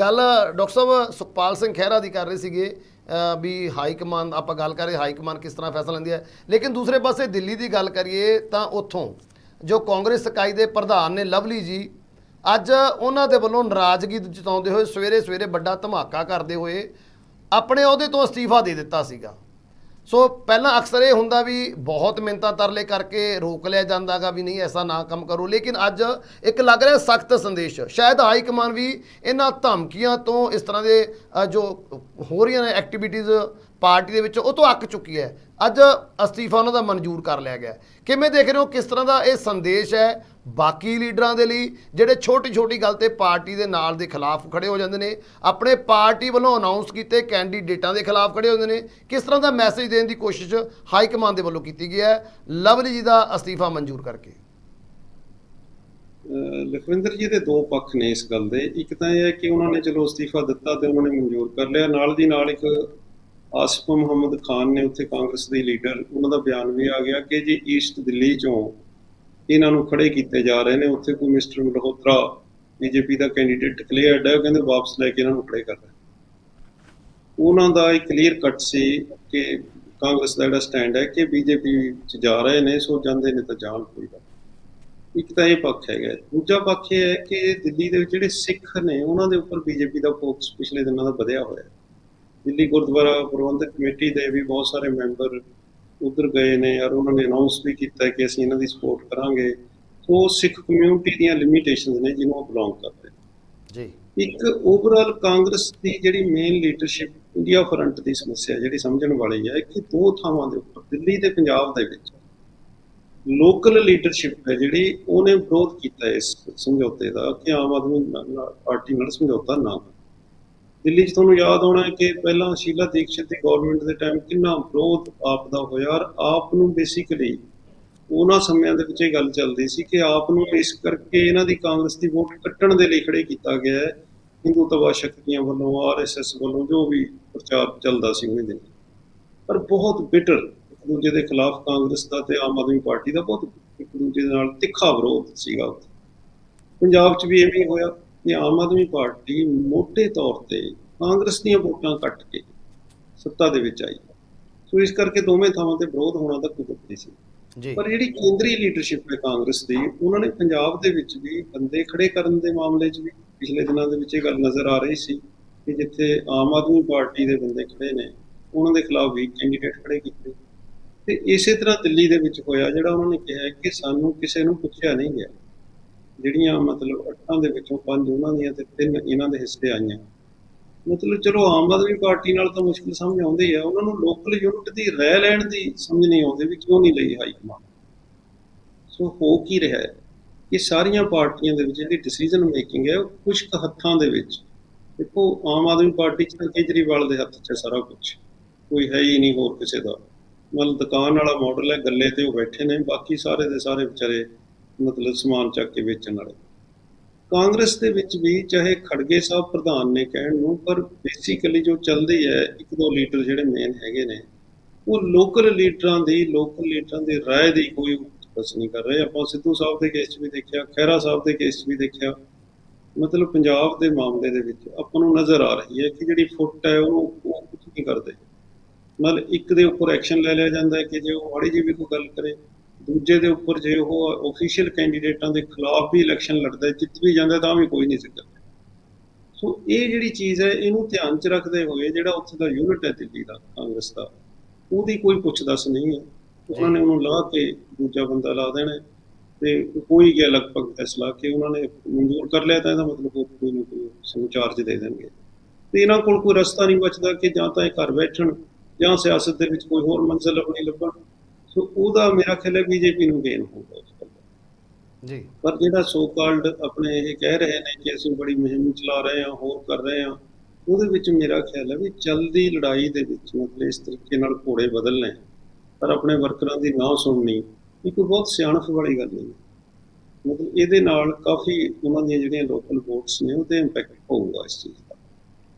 ਗੱਲ ਡਾਕਟਰ ਸਾਹਿਬ ਸੁਖਪਾਲ ਸਿੰਘ ਖਹਿਰਾ ਦੀ ਕਰ ਰਹੇ ਸੀਗੇ ਵੀ ਹਾਈ ਕਮਾਨ ਆਪਾਂ ਗੱਲ ਕਰ ਰਹੇ ਹਾਈ ਕਮਾਨ ਕਿਸ ਤਰ੍ਹਾਂ ਫੈਸਲਾ ਲੈਂਦੀ ਹੈ। ਲੇਕਿਨ ਦੂਸਰੇ ਪਾਸੇ ਦਿੱਲੀ ਦੀ ਗੱਲ ਕਰੀਏ ਤਾਂ ਉੱਥੋਂ ਜੋ ਕਾਂਗਰਸ ਇਕਾਈ ਦੇ ਪ੍ਰਧਾਨ ਨੇ ਲਵਲੀ ਜੀ ਅੱਜ ਉਹਨਾਂ ਦੇ ਵੱਲੋਂ ਨਾਰਾਜ਼ਗੀ ਜਤਾਉਂਦੇ ਹੋਏ ਸਵੇਰੇ ਸਵੇਰੇ ਵੱਡਾ ਧਮਾਕਾ ਕਰਦੇ ਹੋਏ ਆਪਣੇ ਅਹੁਦੇ ਤੋਂ ਅਸਤੀਫਾ ਦੇ ਦਿੱਤਾ ਸੀਗਾ। ਸੋ ਪਹਿਲਾਂ ਅਕਸਰ ਇਹ ਹੁੰਦਾ ਵੀ ਬਹੁਤ ਮਿੰਤਾ ਤਰਲੇ ਕਰਕੇ ਰੋਕ ਲਿਆ ਜਾਂਦਾਗਾ ਵੀ ਨਹੀਂ ਐਸਾ ਨਾ ਕੰਮ ਕਰੋ, ਲੇਕਿਨ ਅੱਜ ਇੱਕ ਲੱਗ ਰਿਹਾ ਸਖਤ ਸੰਦੇਸ਼। ਸ਼ਾਇਦ ਹਾਈ ਕਮਾਨ ਵੀ ਇਹਨਾਂ ਧਮਕੀਆਂ ਤੋਂ ਇਸ ਤਰ੍ਹਾਂ ਦੇ ਜੋ ਹੋ ਰਹੀਆਂ ਨੇ ਐਕਟੀਵਿਟੀਜ਼ ਪਾਰਟੀ ਦੇ ਵਿੱਚ ਉਹ ਤੋਂ ਅੱਕ ਚੁੱਕੀ ਹੈ। ਅੱਜ ਅਸਤੀਫਾ ਉਹਨਾਂ ਦਾ ਮਨਜ਼ੂਰ ਕਰ ਲਿਆ ਗਿਆ ਕਿਵੇਂ ਦੇਖ ਰਹੇ ਹੋ? ਕਿਸ ਤਰ੍ਹਾਂ ਦਾ ਇਹ ਸੰਦੇਸ਼ ਹੈ ਬਾਕੀ ਲੀਡਰਾਂ ਦੇ ਲਈ, ਜਿਹੜੇ ਛੋਟੀ ਛੋਟੀ ਗੱਲ ਤੇ ਪਾਰਟੀ ਦੇ ਨਾਲ ਦੇ ਖਿਲਾਫ ਖੜੇ ਹੋ ਜਾਂਦੇ ਨੇ, ਆਪਣੇ ਪਾਰਟੀ ਵੱਲੋਂ ਅਨਾਉਂਸ ਕੀਤੇ ਕੈਂਡੀਡੇਟਾਂ ਦੇ ਖਿਲਾਫ ਖੜੇ ਹੁੰਦੇ ਨੇ, ਕਿਸ ਤਰ੍ਹਾਂ ਦਾ ਮੈਸੇਜ ਦੇਣ ਦੀ ਕੋਸ਼ਿਸ਼ ਹਾਈ ਕਮਾਨ ਦੇ ਵੱਲੋਂ ਕੀਤੀ ਗਈ ਹੈ? ਲਵਲੀ ਜੀ ਦਾ ਅਸਤੀਫਾ ਮਨਜ਼ੂਰ ਕਰਕੇ। ਲਖਵਿੰਦਰ ਜੀ ਦੇ ਦੋ ਪੱਖ ਨੇ ਇਸ ਗੱਲ ਦੇ। ਇੱਕ ਤਾਂ ਇਹ ਹੈ ਕਿ ਉਹਨਾਂ ਨੇ ਚਲੋ ਅਸਤੀਫਾ ਦਿੱਤਾ ਤੇ ਉਹਨਾਂ ਨੇ ਮਨਜ਼ੂਰ ਕਰ ਲਿਆ। ਨਾਲ ਦੀ ਨਾਲ ਇੱਕ ਆਸਿਫ ਮੁਹੰਮਦ ਖਾਨ ਨੇ ਉੱਥੇ ਕਾਂਗਰਸ ਦੇ ਲੀਡਰ, ਉਹਨਾਂ ਦਾ ਬਿਆਨ ਵੀ ਆ ਗਿਆ ਕਿ ਜੀ ਈਸਟ ਦਿੱਲੀ ਚੋਂ ਇਹਨਾਂ ਨੂੰ ਖੜੇ ਕੀਤੇ ਜਾ ਰਹੇ ਨੇ, ਉੱਥੇ ਕੋਈ ਮਿਸਟਰ ਮਲਹੋਤਰਾ ਬੀਜੇਪੀ ਦਾ ਕੈਂਡੀਡੇਟ ਡਿਕਲੇਅਰਡ ਹੈ, ਉਹ ਕਹਿੰਦੇ ਵਾਪਸ ਲੈ ਕੇ ਇਹਨਾਂ ਨੂੰ ਖੜੇ ਕਰ ਰਹੇ ਉਹਨਾਂ ਦਾ ਇੱਕ ਕਲੀਅਰ ਕੱਟ ਸੀ ਕਿ ਕਾਂਗਰਸ ਦਾ ਜਿਹੜਾ ਸਟੈਂਡ ਹੈ ਕਿ ਬੀਜੇਪੀ ਚ ਜਾ ਰਹੇ ਨੇ, ਸੋ ਜਾਂਦੇ ਨੇ ਤਾਂ ਜਾਣ ਕੋਈ ਗੱਲ ਇੱਕ ਤਾਂ ਇਹ ਪੱਖ ਹੈਗਾ ਦੂਜਾ ਪੱਖ ਇਹ ਹੈ ਕਿ ਦਿੱਲੀ ਦੇ ਵਿੱਚ ਜਿਹੜੇ ਸਿੱਖ ਨੇ, ਉਹਨਾਂ ਦੇ ਉੱਪਰ ਬੀਜੇਪੀ ਦਾ ਫੋਕਸ ਪਿਛਲੇ ਦਿਨਾਂ ਦਾ ਵਧਿਆ ਹੋਇਆ ਹੈ। ਦਿੱਲੀ ਗੁਰਦੁਆਰਾ ਪ੍ਰਬੰਧਕ ਕਮੇਟੀ ਦੇ ਵੀ ਬਹੁਤ ਸਾਰੇ ਮੈਂਬਰ ਉਧਰ ਗਏ ਨੇ ਔਰ ਉਹਨਾਂ ਨੇ ਅਨਾਉਂਸ ਵੀ ਕੀਤਾ ਕਿ ਅਸੀਂ ਇਹਨਾਂ ਦੀ ਸਪੋਰਟ ਕਰਾਂਗੇ। ਸੋ ਸਿੱਖ ਕਮਿਊਨਿਟੀ ਦੀਆਂ ਲਿਮਿਟੇਸ਼ਨਸ ਨੇ ਜਿਹਨੂੰ ਉਹ ਬਿਲੋਂਗ ਕਰਦੇ ਜੀ। ਇੱਕ ਓਵਰਆਲ ਕਾਂਗਰਸ ਦੀ ਜਿਹੜੀ ਮੇਨ ਲੀਡਰਸ਼ਿਪ ਇੰਡੀਆ ਫਰੰਟ ਦੀ ਸਮੱਸਿਆ ਜਿਹੜੀ ਸਮਝਣ ਵਾਲੀ ਹੈ ਕਿ ਦੋ ਥਾਵਾਂ ਦੇ ਉੱਪਰ ਦਿੱਲੀ ਤੇ ਪੰਜਾਬ ਦੇ ਵਿੱਚ ਲੋਕਲ ਲੀਡਰਸ਼ਿਪ ਹੈ ਜਿਹੜੀ ਉਹਨੇ ਵਿਰੋਧ ਕੀਤਾ ਇਸ ਸਮਝੌਤੇ ਦਾ ਕਿ ਆਮ ਆਦਮੀ ਪਾਰਟੀ ਨਾਲ ਸਮਝੌਤਾ ਨਾ ਦਿੱਲੀ 'ਚ ਤੁਹਾਨੂੰ ਯਾਦ ਆਉਣਾ ਕਿ ਪਹਿਲਾਂ ਸ਼ੀਲਾ ਦੀਕਸ਼ਿਤ ਦੀ ਗਵਰਨਮੈਂਟ ਦੇ ਟਾਈਮ ਕਿੰਨਾ ਵਿਰੋਧ ਆਪ ਦਾ ਹੋਇਆ ਔਰ ਆਪ ਨੂੰ ਬੇਸਿਕਲੀ ਉਹਨਾਂ ਸਮਿਆਂ ਦੇ ਵਿੱਚ ਇਹ ਗੱਲ ਚੱਲਦੀ ਸੀ ਕਿ ਆਪ ਨੂੰ ਇਸ ਕਰਕੇ ਇਹਨਾਂ ਦੀ ਕਾਂਗਰਸ ਦੀ ਵੋਟ ਕੱਟਣ ਦੇ ਲਈ ਖੜੇ ਕੀਤਾ ਗਿਆ ਹੈ ਹਿੰਦੂਤਵਾ ਸ਼ਕਤੀਆਂ ਵੱਲੋਂ ਆਰਐਸਐਸ ਵੱਲੋਂ, ਜੋ ਵੀ ਪ੍ਰਚਾਰ ਚੱਲਦਾ ਸੀ ਉਹਨੇ ਦਿਨ। ਪਰ ਬਹੁਤ ਬਿਟਰ ਇੱਕ ਦੂਜੇ ਦੇ ਖਿਲਾਫ ਕਾਂਗਰਸ ਦਾ ਤੇ ਆਮ ਆਦਮੀ ਪਾਰਟੀ ਦਾ ਬਹੁਤ ਇੱਕ ਦੂਜੇ ਦੇ ਨਾਲ ਤਿੱਖਾ ਵਿਰੋਧ ਸੀਗਾ ਉੱਥੇ। ਪੰਜਾਬ 'ਚ ਵੀ ਐਵੇਂ ਹੀ ਹੋਇਆ। ਕਿ ਆਮ ਆਦਮੀ ਪਾਰਟੀ ਮੋٹے ਤੌਰ ਤੇ ਕਾਂਗਰਸ ਦੀਆਂ ਵੋਟਾਂ ਕੱਟ ਕੇ ਸੱਤਾ ਦੇ ਵਿੱਚ ਆਈ। ਸੋ ਇਸ ਕਰਕੇ ਦੋਵੇਂ ਥਾਵਾਂ ਤੇ ਵਿਰੋਧ ਹੋਣਾ ਤਾਂ ਕੁਦਰਤੀ ਸੀ। ਜੀ। ਪਰ ਜਿਹੜੀ ਕੇਂਦਰੀ ਲੀਡਰਸ਼ਿਪ ਹੈ ਕਾਂਗਰਸ ਦੀ ਉਹਨਾਂ ਨੇ ਪੰਜਾਬ ਦੇ ਵਿੱਚ ਵੀ ਬੰਦੇ ਖੜੇ ਕਰਨ ਦੇ ਮਾਮਲੇ 'ਚ ਵੀ ਪਿਛਲੇ ਦਿਨਾਂ ਦੇ ਵਿੱਚ ਇਹ ਗੱਲ ਨਜ਼ਰ ਆ ਰਹੀ ਸੀ ਕਿ ਜਿੱਥੇ ਆਮ ਆਦਮੀ ਪਾਰਟੀ ਦੇ ਬੰਦੇ ਖੜੇ ਨੇ ਉਹਨਾਂ ਦੇ ਖਿਲਾਫ ਵੀ ਕੈਂਡੀਡੇਟ ਖੜੇ ਕੀਤੇ। ਤੇ ਇਸੇ ਤਰ੍ਹਾਂ ਦਿੱਲੀ ਦੇ ਵਿੱਚ ਹੋਇਆ ਜਿਹੜਾ ਉਹਨਾਂ ਨੇ ਕਿਹਾ ਕਿ ਸਾਨੂੰ ਕਿਸੇ ਨੂੰ ਪੁੱਛਿਆ ਨਹੀਂ ਗਿਆ। ਜਿਹੜੀਆਂ ਮਤਲਬ ਅੱਠਾਂ ਦੇ ਵਿੱਚੋਂ ਪੰਜ ਉਹਨਾਂ ਦੀਆਂ ਤੇ ਤਿੰਨ ਇਹਨਾਂ ਦੇ ਹਿੱਸੇ ਆਈਆਂ। ਮਤਲਬ ਚਲੋ ਆਮ ਆਦਮੀ ਪਾਰਟੀ ਨਾਲ ਤਾਂ ਮੁਸ਼ਕਿਲ ਸਮਝ ਆਉਂਦੀ ਹੈ। ਉਹਨਾਂ ਨੂੰ ਲੋਕਲ ਯੂਨਿਟ ਦੀ ਰਹਿ ਲੈਣ ਦੀ ਸਮਝ ਨਹੀਂ ਆਉਂਦੀ ਵੀ ਕਿਉਂ ਨਹੀਂ ਲਈ ਹਾਈ ਕਮਾਂਡ ਸੋ ਹੋ ਕੀ ਰਿਹਾ ਹੈ? ਕਿ ਸਾਰੀਆਂ ਪਾਰਟੀਆਂ ਦੇ ਵਿੱਚ ਜਿਹੜੀ ਡਿਸੀਜਨ ਮੇਕਿੰਗ ਹੈ, ਉਹ ਕੁਝ ਕੁ ਹੱਥਾਂ ਦੇ ਵਿੱਚ। ਦੇਖੋ, ਆਮ ਆਦਮੀ ਪਾਰਟੀ ਚ ਤਾਂ ਕੇਜਰੀਵਾਲ ਦੇ ਹੱਥ 'ਚ ਸਾਰਾ ਕੁਝ ਕੋਈ ਹੈ ਹੀ ਨਹੀਂ ਹੋਰ ਕਿਸੇ ਦਾ। ਮਤਲਬ ਦੁਕਾਨ ਵਾਲਾ ਮਾਡਲ ਹੈ, ਗੱਲੇ ਤੇ ਉਹ ਬੈਠੇ ਨੇ। ਬਾਕੀ ਸਾਰੇ ਦੇ ਸਾਰੇ ਵਿਚਾਰੇ ਮਤਲਬ ਸਮਾਨ ਚੱਕ ਕੇ ਵੇਚਣ ਵਾਲੇ। ਕਾਂਗਰਸ ਦੇ ਵਿੱਚ ਵੀ ਚਾਹੇ ਖੜਗੇ ਸਾਹਿਬ ਪ੍ਰਧਾਨ ਨੇ ਕਹਿਣ ਨੂੰ, ਪਰ ਬੇਸਿਕਲੀ ਜੋ ਚੱਲਦੀ ਹੈ, ਇੱਕ ਦੋ ਲੀਡਰ ਜਿਹੜੇ ਮੇਨ ਹੈਗੇ ਨੇ, ਉਹ ਲੋਕਲ ਲੀਡਰਾਂ ਦੀ ਲੋਕਲ ਲੀਡਰਾਂ ਦੀ ਰਾਏ ਦੀ ਕੋਈ ਬਸ ਨਹੀਂ ਕਰ ਰਹੇ। ਆਪਾਂ ਸਿੱਧੂ ਸਾਹਿਬ ਦੇ ਕੇਸ 'ਚ ਵੀ ਦੇਖਿਆ, ਖਹਿਰਾ ਸਾਹਿਬ ਦੇ ਕੇਸ 'ਚ ਵੀ ਦੇਖਿਆ। ਮਤਲਬ ਪੰਜਾਬ ਦੇ ਮਾਮਲੇ ਦੇ ਵਿੱਚ ਆਪਾਂ ਨੂੰ ਨਜ਼ਰ ਆ ਰਹੀ ਹੈ ਕਿ ਜਿਹੜੀ ਫੁੱਟ ਹੈ, ਉਹ ਉਹ ਕੁਝ ਨਹੀਂ ਕਰਦੇ। ਮਤਲਬ ਇੱਕ ਦੇ ਉੱਪਰ ਐਕਸ਼ਨ ਲੈ ਲਿਆ ਜਾਂਦਾ ਹੈ ਕਿ ਜੇ ਉਹ ਮਾੜੀ ਜਿਹੀ ਵੀ ਕੋਈ ਗੱਲ ਕਰੇ ਦੂਜੇ ਦੇ ਉੱਪਰ ਜੇ ਉਹ ਅਫੀਸ਼ੀਅਲ ਕੈਂਡੀਡੇਟਾਂ ਦੇ ਖਿਲਾਫ ਵੀ ਇਲੈਕਸ਼ਨ ਲੜਦਾ ਜਿੱਤ ਵੀ ਜਾਂਦਾ ਤਾਂ ਵੀ ਕੋਈ ਨਹੀਂ ਸਿੱਧਾ ਸੋ ਇਹ ਜਿਹੜੀ ਚੀਜ਼ ਹੈ ਇਹਨੂੰ ਧਿਆਨ 'ਚ ਰੱਖਦੇ ਹੋਏ ਜਿਹੜਾ ਉੱਥੇ ਦਾ ਯੂਨਿਟ ਹੈ ਦਿੱਲੀ ਦਾ ਕਾਂਗਰਸ ਦਾ ਉਹਦੀ ਕੋਈ ਪੁੱਛ-ਦੱਸ ਨਹੀਂ ਹੈ। ਉਹਨਾਂ ਨੇ ਉਹਨੂੰ ਲਾ ਕੇ ਦੂਜਾ ਬੰਦਾ ਲਾ ਦੇਣਾ ਤੇ ਕੋਈ ਗਿਆ ਲਗਭਗ ਫੈਸਲਾ ਕਿ ਉਹਨਾਂ ਨੇ ਮਨਜ਼ੂਰ ਕਰ ਲਿਆ ਤਾਂ ਇਹਦਾ ਮਤਲਬ ਉਹ ਕੋਈ ਨਾ ਕੋਈ ਸਾਨੂੰ ਚਾਰਜ ਦੇ ਦੇਣਗੇ। ਤੇ ਇਹਨਾਂ ਕੋਲ ਕੋਈ ਰਸਤਾ ਨਹੀਂ ਬਚਦਾ ਕਿ ਜਾਂ ਤਾਂ ਇਹ ਘਰ ਬੈਠਣ ਜਾਂ ਸਿਆਸਤ ਦੇ ਵਿੱਚ ਕੋਈ ਹੋਰ ਮੰਜ਼ਿਲ ਆਪਣੀ ਲੱਭਣ। ਸੋ ਉਹਦਾ ਮੇਰਾ ਖਿਆਲ ਹੈ ਬੀਜੇਪੀ ਨੂੰ ਗੇਨ ਹੋਊਗਾ। ਜੀ। ਪਰ ਜਿਹੜਾ ਸੋ ਕਾਲਡ ਆਪਣੇ ਇਹ ਕਹਿ ਰਹੇ ਨੇ ਕਿ ਅਸੀਂ ਬੜੀ ਮੁਹਿੰਮ ਚਲਾ ਰਹੇ ਹਾਂ ਹੋਰ ਕਰ ਰਹੇ ਹਾਂ ਉਹਦੇ ਵਿੱਚ ਮੇਰਾ ਖਿਆਲ ਹੈ ਵੀ ਜਲਦੀ ਲੜਾਈ ਦੇ ਵਿੱਚ ਮਤਲਬ ਇਸ ਤਰੀਕੇ ਨਾਲ ਘੋੜੇ ਬਦਲਣੇ ਪਰ ਆਪਣੇ ਵਰਕਰਾਂ ਦੀ ਨਾ ਸੁਣਨੀ ਇਹ ਕੋਈ ਬਹੁਤ ਸਿਆਣਪ ਵਾਲੀ ਗੱਲ ਨਹੀਂ ਮਤਲਬ ਇਹਦੇ ਨਾਲ ਕਾਫੀ ਉਹਨਾਂ ਦੀਆਂ ਜਿਹੜੀਆਂ ਲੋਕਲ ਵੋਟਸ ਨੇ ਉਹਤੇ ਇੰਪੈਕਟ ਹੋਊਗਾ ਇਸ ਚੀਜ਼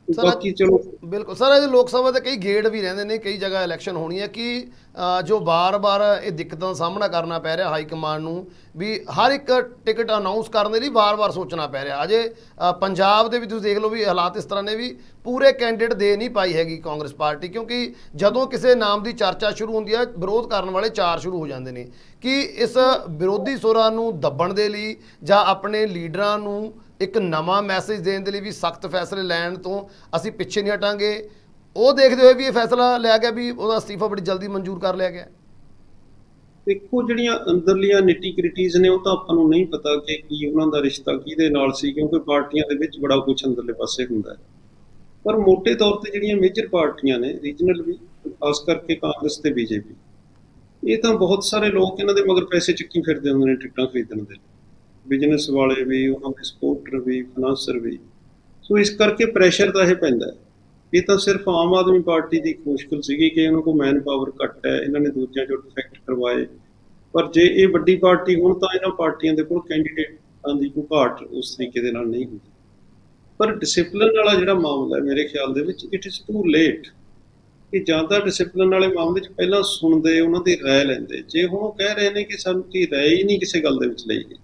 ਸਰ, ਬਾਕੀ ਚਲੋ। ਬਿਲਕੁਲ ਸਰ ਇਹ ਲੋਕ ਸਭਾ ਦੇ ਕਈ ਗੇੜ ਵੀ ਰਹਿੰਦੇ ਨੇ ਕਈ ਜਗ੍ਹਾ ਇਲੈਕਸ਼ਨ ਹੋਣੀ ਹੈ ਕਿ ਜੋ ਬਾਰ-ਬਾਰ ਇਹ ਦਿੱਕਤਾਂ ਦਾ ਸਾਹਮਣਾ ਕਰਨਾ ਪੈ ਰਿਹਾ ਹਾਈ ਕਮਾਂਡ ਨੂੰ ਵੀ ਹਰ ਇੱਕ ਟਿਕਟ ਅਨਾਉਂਸ ਕਰਨ ਦੇ ਲਈ ਬਾਰ-ਬਾਰ ਸੋਚਣਾ ਪੈ ਰਿਹਾ। ਅਜੇ ਪੰਜਾਬ ਦੇ ਵੀ ਤੁਸੀਂ ਦੇਖ ਲਓ ਵੀ ਹਾਲਾਤ ਇਸ ਤਰ੍ਹਾਂ ਨੇ ਵੀ ਪੂਰੇ ਕੈਂਡੀਡੇਟ ਦੇ ਨਹੀਂ ਪਾਈ ਹੈਗੀ ਕਾਂਗਰਸ ਪਾਰਟੀ ਕਿਉਂਕਿ ਜਦੋਂ ਕਿਸੇ ਨਾਮ ਦੀ ਚਰਚਾ ਸ਼ੁਰੂ ਹੁੰਦੀ ਹੈ ਵਿਰੋਧ ਕਰਨ ਵਾਲੇ ਚਾਰ ਸ਼ੁਰੂ ਹੋ ਜਾਂਦੇ ਨੇ। ਕਿ ਇਸ ਵਿਰੋਧੀ ਸੁਰਾਂ ਨੂੰ ਦੱਬਣ ਦੇ ਲਈ ਜਾਂ ਆਪਣੇ ਲੀਡਰਾਂ ਨੂੰ ਇੱਕ ਨਵਾਂ ਮੈਸੇਜ ਦੇਣ ਦੇ ਲਈ ਵੀ ਸਖਤ ਫੈਸਲੇ ਲੈਣ ਤੋਂ ਅਸੀਂ ਪਿੱਛੇ ਨਹੀਂ ਹਟਾਂਗੇ। ਉਹ ਦੇਖਦੇ ਹੋਏ ਵੀ ਇਹ ਫੈਸਲਾ ਲਿਆ ਗਿਆ ਵੀ ਉਹਦਾ ਅਸਤੀਫਾ ਬੜੀ ਜਲਦੀ ਮਨਜ਼ੂਰ ਕਰ ਲਿਆ ਗਿਆ। ਦੇਖੋ, ਜਿਹੜੀਆਂ ਅੰਦਰਲੀਆਂ ਨਿਟੀ ਕ੍ਰਿਟੀਜ਼ ਨੇ, ਉਹ ਤਾਂ ਆਪਾਂ ਨੂੰ ਨਹੀਂ ਪਤਾ ਕਿ ਕੀ ਉਹਨਾਂ ਦਾ ਰਿਸ਼ਤਾ ਕਿਹਦੇ ਨਾਲ ਸੀ, ਕਿਉਂਕਿ ਪਾਰਟੀਆਂ ਦੇ ਵਿੱਚ ਬੜਾ ਕੁਝ ਅੰਦਰਲੇ ਪਾਸੇ ਹੁੰਦਾ ਹੈ। ਪਰ ਮੋٹے ਤੌਰ ਤੇ ਜਿਹੜੀਆਂ ਮੇਜਰ ਪਾਰਟੀਆਂ ਨੇ, ਰੀਜਨਲ ਵੀ, ਖਾਸ ਕਰਕੇ ਕਾਂਗਰਸ ਤੇ ਬੀਜੇਪੀ, ਇਹ ਤਾਂ ਬਹੁਤ ਸਾਰੇ ਲੋਕ ਇਹਨਾਂ ਦੇ ਮਗਰ ਪੈਸੇ ਚੱਕੀ ਫਿਰਦੇ ਹੁੰਦੇ ਨੇ ਟਿਕਟਾਂ ਖਰੀਦਣ ਦੇ ਲਈ। ਬਿਜ਼ਨਸ ਵਾਲੇ ਵੀ, ਉਹਨਾਂ ਦੇ ਸਪੋਰਟਰ ਵੀ ਫਾਈਨਾਂਸਰ ਵੀ। ਸੋ ਇਸ ਕਰਕੇ ਪ੍ਰੈਸ਼ਰ ਤਾਂ ਇਹ ਪੈਂਦਾ ਇਹ ਤਾਂ ਸਿਰਫ ਆਮ ਆਦਮੀ ਪਾਰਟੀ ਦੀ ਇੱਕ ਮੁਸ਼ਕਲ ਸੀਗੀ ਕਿ ਉਹਨਾਂ ਕੋਲ ਮੈਨ ਪਾਵਰ ਘੱਟ ਹੈ, ਇਹਨਾਂ ਨੇ ਦੂਜਿਆਂ ਚੋਂ ਡਿਫੈਕਟ ਕਰਵਾਏ। ਪਰ ਜੇ ਇਹ ਵੱਡੀ ਪਾਰਟੀ ਹੁਣ ਤਾਂ ਇਹਨਾਂ ਪਾਰਟੀਆਂ ਦੇ ਕੋਲ ਕੈਂਡੀਡੇਟਾਂ ਦੀ ਕੋਈ ਘਾਟ ਉਸ ਤਰੀਕੇ ਦੇ ਨਾਲ ਨਹੀਂ ਹੁੰਦੀ। ਪਰ ਡਿਸਪਲਿਨ ਵਾਲਾ ਜਿਹੜਾ ਮਾਮਲਾ ਹੈ, ਮੇਰੇ ਖਿਆਲ ਦੇ ਵਿੱਚ ਇਟ ਇਜ਼ ਟੂ ਲੇਟ ਕਿ ਜਾਂ ਤਾਂ ਡਿਸਪਲਿਨ ਵਾਲੇ ਮਾਮਲੇ 'ਚ ਪਹਿਲਾਂ ਸੁਣਦੇ, ਉਹਨਾਂ ਦੀ ਰਾਏ ਲੈਂਦੇ। ਜੇ ਹੁਣ ਉਹ ਕਹਿ ਰਹੇ ਨੇ ਕਿ ਸਾਨੂੰ ਕੀ ਰਾਏ ਹੀ ਨਹੀਂ ਕਿਸੇ ਗੱਲ ਦੇ ਵਿੱਚ ਲਈ ਗਈ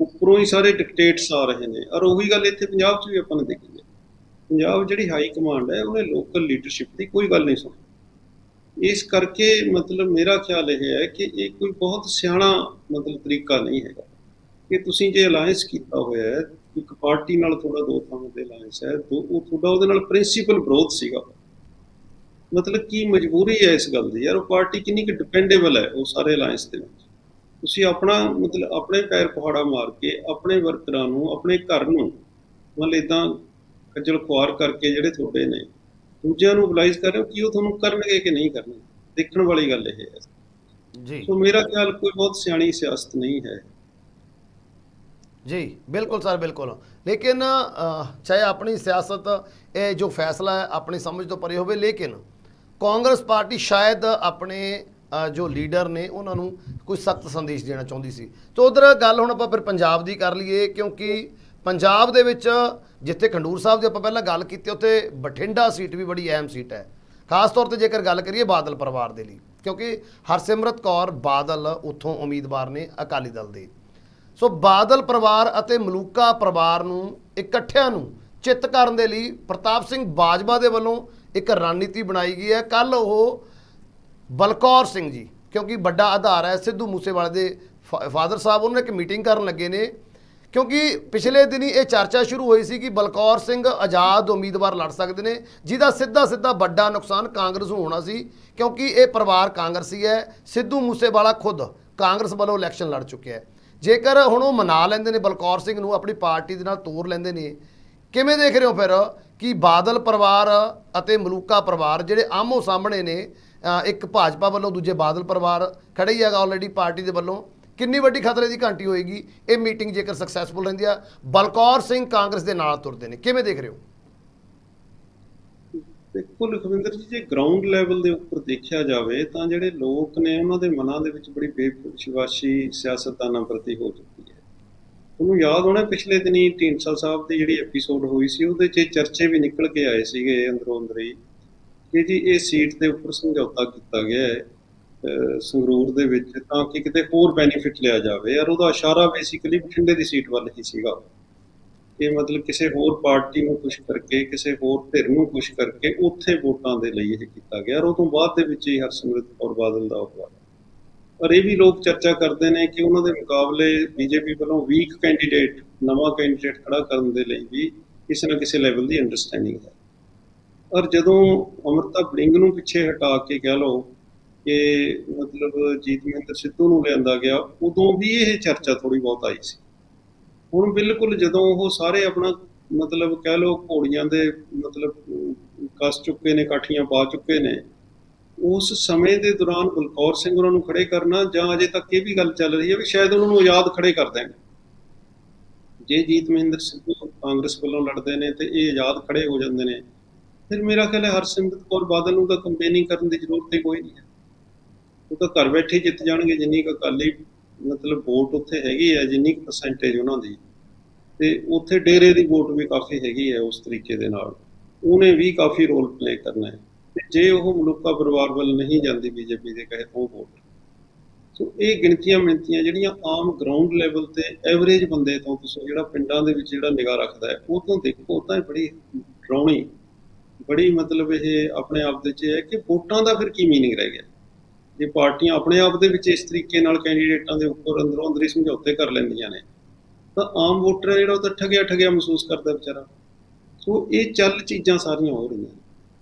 ਉੱਪਰੋਂ ਹੀ ਸਾਰੇ ਡਿਕਟੇਟਸ ਆ ਰਹੇ ਨੇ। ਔਰ ਉਹੀ ਗੱਲ ਇੱਥੇ ਪੰਜਾਬ 'ਚ ਵੀ ਆਪਾਂ ਨੇ ਦੇਖੀ ਹੈ। ਪੰਜਾਬ ਜਿਹੜੀ ਹਾਈ ਕਮਾਂਡ ਹੈ, ਉਹਨੇ ਲੋਕਲ ਲੀਡਰਸ਼ਿਪ ਦੀ ਕੋਈ ਗੱਲ ਨਹੀਂ ਸੁਣੀ। ਇਸ ਕਰਕੇ ਮਤਲਬ ਮੇਰਾ ਖਿਆਲ ਇਹ ਹੈ ਕਿ ਇਹ ਕੋਈ ਬਹੁਤ ਸਿਆਣਾ ਮਤਲਬ ਤਰੀਕਾ ਨਹੀਂ ਹੈਗਾ। ਕਿ ਤੁਸੀਂ ਜੇ ਅਲਾਈਅੰਸ ਕੀਤਾ ਹੋਇਆ ਹੈ, ਇੱਕ ਪਾਰਟੀ ਨਾਲ ਤੁਹਾਡਾ ਦੋ ਥਾਵਾਂ ਤੇ ਅਲਾਈਅੰਸ ਹੈ, ਦੋ ਉਹ ਤੁਹਾਡਾ ਉਹਦੇ ਨਾਲ ਪ੍ਰਿੰਸੀਪਲ ਵਿਰੋਧ ਸੀਗਾ। ਮਤਲਬ ਕੀ ਮਜਬੂਰੀ ਹੈ ਇਸ ਗੱਲ ਦੀ ਯਾਰ? ਉਹ ਪਾਰਟੀ ਕਿੰਨੀ ਕਿ ਡਿਪੈਂਡੇਬਲ ਹੈ ਉਹ ਸਾਰੇ ਅਲਾਈਅੰਸ ਦੇ ਵਿੱਚ। ਤੁਸੀਂ ਆਪਣਾ ਮਤਲਬ ਆਪਣੇ ਪੈਰ ਪਹਾੜਾ ਮਾਰ ਕੇ ਆਪਣੇ ਵਰਕਰਾਂ ਨੂੰ ਆਪਣੇ ਘਰ ਨੂੰ ਮਤਲਬ ਇਦਾਂ ਖੱਜਲ ਖੁਆਰ ਕਰਕੇ ਜਿਹੜੇ ਤੁਹਾਡੇ ਨੇ ਦੂਜਿਆਂ ਨੂੰ ਬਲਾਈਜ਼ ਕਰ ਰਹੇ ਹੋ ਕਿ ਉਹ ਤੁਹਾਨੂੰ ਕਰਨਗੇ ਕਿ ਨਹੀਂ ਕਰਨਗੇ? ਦੇਖਣ ਵਾਲੀ ਗੱਲ ਇਹ ਹੈ। ਜੀ। ਸੋ ਮੇਰਾ ਖਿਆਲ ਕੋਈ ਬਹੁਤ ਸਿਆਣੀ ਸਿਆਸਤ ਨਹੀਂ ਹੈ। ਜੀ ਬਿਲਕੁਲ ਸਰ ਬਿਲਕੁਲ। ਲੇਕਿਨ ਚਾਹੇ ਆਪਣੀ ਸਿਆਸਤ ਇਹ ਜੋ ਫੈਸਲਾ ਹੈ ਆਪਣੀ ਸਮਝ ਤੋਂ ਪਰੇ ਹੋਵੇ ਲੇਕਿਨ ਕਾਂਗਰਸ ਪਾਰਟੀ ਸ਼ਾਇਦ ਆਪਣੇ ਜੋ ਲੀਡਰ ਨੇ ਉਹਨਾਂ ਨੂੰ ਕੋਈ ਸਖਤ ਸੰਦੇਸ਼ ਦੇਣਾ ਚਾਹੁੰਦੀ ਸੀ। ਤੇ ਉਧਰ ਗੱਲ ਹੁਣ ਆਪਾਂ ਫਿਰ ਪੰਜਾਬ ਦੀ ਕਰ ਲਈਏ, ਕਿਉਂਕਿ ਪੰਜਾਬ ਦੇ ਵਿੱਚ ਜਿੱਥੇ ਖੰਡੂਰ ਸਾਹਿਬ ਦੀ ਆਪਾਂ ਪਹਿਲਾਂ ਗੱਲ ਕੀਤੀ, ਉੱਥੇ ਬਠਿੰਡਾ ਸੀਟ ਵੀ ਬੜੀ ਅਹਿਮ ਸੀਟ ਹੈ। ਖਾਸ ਤੌਰ ਤੇ ਜੇਕਰ ਗੱਲ ਕਰੀਏ ਬਾਦਲ ਪਰਿਵਾਰ ਦੇ ਲਈ, ਕਿਉਂਕਿ ਹਰਸਿਮਰਤ ਕੌਰ ਬਾਦਲ ਉੱਥੋਂ ਉਮੀਦਵਾਰ ਨੇ ਅਕਾਲੀ ਦਲ ਦੇ। ਸੋ ਬਾਦਲ ਪਰਿਵਾਰ ਅਤੇ ਮਲੂਕਾ ਪਰਿਵਾਰ ਨੂੰ, ਇਕੱਠਿਆਂ ਨੂੰ ਚਿੱਤ ਕਰਨ ਦੇ ਲਈ ਪ੍ਰਤਾਪ ਸਿੰਘ ਬਾਜਵਾ ਦੇ ਵੱਲੋਂ ਇੱਕ ਰਣਨੀਤੀ ਬਣਾਈ ਗਈ ਹੈ। ਕੱਲ ਉਹ ਬਲਕੌਰ ਸਿੰਘ ਜੀ, ਕਿਉਂਕਿ ਵੱਡਾ ਆਧਾਰ ਹੈ ਸਿੱਧੂ ਮੂਸੇਵਾਲੇ ਦੇ ਫਾਦਰ ਸਾਹਿਬ, ਉਹਨਾਂ ਨੇ ਇੱਕ ਮੀਟਿੰਗ ਕਰਨ ਲੱਗੇ ਨੇ। ਕਿਉਂਕਿ ਪਿਛਲੇ ਦਿਨੀ ਇਹ ਚਰਚਾ ਸ਼ੁਰੂ ਹੋਈ ਸੀ ਕਿ ਬਲਕੌਰ ਸਿੰਘ ਆਜ਼ਾਦ ਉਮੀਦਵਾਰ ਲੜ ਸਕਦੇ ਨੇ, ਜਿਹਦਾ ਸਿੱਧਾ ਸਿੱਧਾ ਵੱਡਾ ਨੁਕਸਾਨ ਕਾਂਗਰਸ ਨੂੰ ਹੋਣਾ ਸੀ, ਕਿਉਂਕਿ ਇਹ ਪਰਿਵਾਰ ਕਾਂਗਰਸੀ ਹੈ, ਸਿੱਧੂ ਮੂਸੇਵਾਲਾ ਖੁਦ ਕਾਂਗਰਸ ਵੱਲੋਂ ਇਲੈਕਸ਼ਨ ਲੜ ਚੁੱਕਿਆ ਹੈ। ਜੇਕਰ ਹੁਣ ਉਹ ਮਨਾ ਲੈਂਦੇ ਨੇ, ਬਲਕੌਰ ਸਿੰਘ ਨੂੰ ਆਪਣੀ ਪਾਰਟੀ ਦੇ ਨਾਲ ਤੋਰ ਲੈਂਦੇ ਨੇ, ਕਿਵੇਂ ਦੇਖ ਰਹੇ ਹੋ ਫਿਰ ਕਿ ਬਾਦਲ ਪਰਿਵਾਰ ਅਤੇ ਮਲੂਕਾ ਪਰਿਵਾਰ ਜਿਹੜੇ ਆਮੋ ਸਾਹਮਣੇ ਨੇ ਇੱਕ ਭਾਜਪਾ ਵੱਲੋਂ, ਦੂਜੇ ਬਾਦਲ ਪਰਿਵਾਰ ਖੜੇ ਹੀ ਹੈਗਾ ਆਲਰੇਡੀ ਪਾਰਟੀ ਦੇ ਵੱਲੋਂ। ਕਿੰਨੀ ਵੱਡੀ ਖਤਰੇ ਦੀ ਘੰਟੀ ਹੋਏਗੀ? ਇਹ ਮੀਟਿੰਗ ਜੇਕਰ ਸਕਸੈਸਫੁਲ ਰਹਿੰਦੀ ਆ, ਬਲਕੌਰ ਸਿੰਘ ਕਾਂਗਰਸ ਦੇ ਨਾਲ ਤੁਰਦੇ ਨੇ। ਕਿਵੇਂ ਦੇਖ ਰਹੇ ਹੋ? ਦੇਖੋ, ਲਖਵਿੰਦਰ ਜੀ, ਜੇ ਗਰਾਊਂਡ ਲੈਵਲ ਦੇ ਉੱਪਰ ਦੇਖਿਆ ਜਾਵੇ, ਤਾਂ ਜਿਹੜੇ ਲੋਕ ਨੇ, ਉਹਨਾਂ ਦੇ ਮਨਾਂ ਦੇ ਵਿੱਚ ਬੜੀ ਬੇਵਿਸ਼ਵਾਸੀ ਸਿਆਸਤਦਾਨਾਂ ਪ੍ਰਤੀ ਹੋ ਚੁੱਕੀ ਹੈ। ਤੁਹਾਨੂੰ ਯਾਦ ਹੋਣਾ, ਪਿਛਲੇ ਦਿਨੀ ਢੀਂਡਸਾ ਸਾਹਿਬ ਦੀ ਜਿਹੜੀ ਐਪੀਸੋਡ ਹੋਈ ਸੀ, ਉਹਦੇ 'ਚ ਚਰਚੇ ਵੀ ਨਿਕਲ ਕੇ ਆਏ ਸੀਗੇ ਅੰਦਰੋਂ ਅੰਦਰ। ਹੀ ਕਿ ਜੀ, ਇਹ ਸੀਟ ਦੇ ਉੱਪਰ ਸਮਝੌਤਾ ਕੀਤਾ ਗਿਆ ਹੈ ਸੰਗਰੂਰ ਦੇ ਵਿੱਚ, ਤਾਂ ਕਿ ਕਿਤੇ ਹੋਰ ਬੈਨੀਫਿਟ ਲਿਆ ਜਾਵੇ। ਯਾਰ ਉਹਦਾ ਇਸ਼ਾਰਾ ਬੇਸਿਕਲੀ ਬਠਿੰਡੇ ਦੀ ਸੀਟ ਵੱਲ ਹੀ ਸੀਗਾ। ਇਹ ਮਤਲਬ ਕਿਸੇ ਹੋਰ ਪਾਰਟੀ ਨੂੰ ਖੁਸ਼ ਕਰਕੇ, ਕਿਸੇ ਹੋਰ ਧਿਰ ਨੂੰ ਖੁਸ਼ ਕਰਕੇ ਉੱਥੇ ਵੋਟਾਂ ਦੇ ਲਈ ਇਹ ਕੀਤਾ ਗਿਆ। ਔਰ ਉਹ ਤੋਂ ਬਾਅਦ ਦੇ ਵਿੱਚ ਹੀ ਹਰਸਿਮਰਤ ਕੌਰ ਬਾਦਲ ਦਾ ਹੋਇਆ। ਪਰ ਇਹ ਵੀ ਲੋਕ ਚਰਚਾ ਕਰਦੇ ਨੇ ਕਿ ਉਹਨਾਂ ਦੇ ਮੁਕਾਬਲੇ ਬੀਜੇਪੀ ਵੱਲੋਂ ਵੀਕ ਕੈਂਡੀਡੇਟ ਨਵਾਂ ਕੈਂਡੀਡੇਟ ਖੜਾ ਕਰਨ ਦੇ ਲਈ ਵੀ ਕਿਸੇ ਨਾ ਕਿਸੇ ਲੈਵਲ ਦੀ ਅੰਡਰਸਟੈਂਡਿੰਗ ਹੈ। ਪਰ ਜਦੋਂ ਅਮਰਤਾ ਬਲਿੰਗ ਨੂੰ ਪਿੱਛੇ ਹਟਾ ਕੇ ਕਹਿ ਲਓ ਕਿ ਮਤਲਬ ਜੀਤ ਮਹਿੰਦਰ ਸਿੱਧੂ ਨੂੰ ਲਿਆਂਦਾ ਗਿਆ ਉਦੋਂ ਵੀ ਇਹ ਚਰਚਾ ਥੋੜੀ ਬਹੁਤ ਆਈ ਸੀ। ਹੁਣ ਬਿਲਕੁਲ ਜਦੋਂ ਉਹ ਸਾਰੇ ਆਪਣਾ ਮਤਲਬ ਕਹਿ ਲਓ ਘੋੜੀਆਂ ਦੇ ਮਤਲਬ ਅਮ, ਕੱਸ ਚੁੱਕੇ ਨੇ ਕਾਠੀਆਂ ਪਾ ਚੁੱਕੇ ਨੇ ਉਸ ਸਮੇਂ ਦੇ ਦੌਰਾਨ ਬਲਕੌਰ ਸਿੰਘ ਉਹਨਾਂ ਨੂੰ ਖੜੇ ਕਰਨਾ ਜਾਂ ਅਜੇ ਤੱਕ ਇਹ ਵੀ ਗੱਲ ਚੱਲ ਰਹੀ ਹੈ ਵੀ ਸ਼ਾਇਦ ਉਹਨਾਂ ਨੂੰ ਆਜ਼ਾਦ ਖੜੇ ਕਰ ਦੇਣ। ਜੇ ਜੀਤ ਮਹਿੰਦਰ ਸਿੱਧੂ ਕਾਂਗਰਸ ਵੱਲੋਂ ਲੜਦੇ ਨੇ ਤੇ ਇਹ ਆਜ਼ਾਦ ਖੜੇ ਹੋ ਜਾਂਦੇ ਨੇ ਫਿਰ ਮੇਰਾ ਖਿਆਲ ਹੈ ਹਰਸਿਮਰਤ ਕੌਰ ਬਾਦਲ ਨੂੰ ਤਾਂ ਕੰਪੇਨਿੰਗ ਕਰਨ ਦੀ ਜ਼ਰੂਰਤ ਹੀ ਕੋਈ ਨਹੀਂ ਹੈ। ਉਹ ਤਾਂ ਘਰ ਬੈਠੇ ਜਿੱਤ ਜਾਣਗੇ, ਜਿੰਨੀ ਕੁ ਅਕਾਲੀ ਮਤਲਬ ਵੋਟ ਉੱਥੇ ਹੈਗੀ ਹੈ, ਜਿੰਨੀ ਕੁ ਪਰਸੈਂਟੇਜ ਉਹਨਾਂ ਦੀ। ਤੇ ਉੱਥੇ ਡੇਰੇ ਦੀ ਵੋਟ ਵੀ ਕਾਫੀ ਹੈਗੀ ਹੈ ਉਸ ਤਰੀਕੇ ਦੇ ਨਾਲ। ਉਹਨੇ ਵੀ ਕਾਫੀ ਰੋਲ ਪਲੇ ਕਰਨਾ ਹੈ। ਤੇ ਜੇ ਉਹ ਮਲੂਕਾ ਪਰਿਵਾਰ ਵੱਲ ਨਹੀਂ ਜਾਂਦੀ ਬੀਜੇਪੀ ਦੇ ਕਹੇ ਤੋਂ ਵੋਟ, ਸੋ ਇਹ ਗਿਣਤੀਆਂ ਮਿਣਤੀਆਂ ਜਿਹੜੀਆਂ ਆਮ ਗਰਾਊਂਡ ਲੈਵਲ ਤੇ ਐਵਰੇਜ ਬੰਦੇ ਤੋਂ ਤੁਸੀਂ ਜਿਹੜਾ ਪਿੰਡਾਂ ਦੇ ਵਿੱਚ ਜਿਹੜਾ ਨਿਗਾਹ ਰੱਖਦਾ ਹੈ, ਉਹ ਤੋਂ ਦੇਖੋ ਤਾਂ ਇਹ ਬੜੀ ਡਰਾਉਣੀ ਬੜੀ ਮਤਲਬ ਇਹ ਆਪਣੇ ਆਪ ਦੇ ਚ ਹੈ ਕਿ ਵੋਟਾਂ ਦਾ ਫਿਰ ਕੀ ਮੀਨਿੰਗ ਰਹਿ ਗਿਆ? ਜੇ ਪਾਰਟੀਆਂ ਆਪਣੇ ਆਪ ਦੇ ਵਿੱਚ ਇਸ ਤਰੀਕੇ ਨਾਲ ਕੈਂਡੀਡੇਟਾਂ ਦੇ ਉੱਪਰ ਅੰਦਰੋਂ ਅੰਦਰੀ ਸਮਝੌਤੇ ਕਰ ਲੈਂਦੀਆਂ ਨੇ ਤਾਂ ਆਮ ਵੋਟਰ ਜਿਹੜਾ ਉਹ ਤਾਂ ਠੱਗਿਆ ਠੱਗਿਆ ਮਹਿਸੂਸ ਕਰਦਾ ਵਿਚਾਰਾ। ਸੋ ਇਹ ਚੱਲ ਚੀਜ਼ਾਂ ਸਾਰੀਆਂ ਹੋ ਰਹੀਆਂ।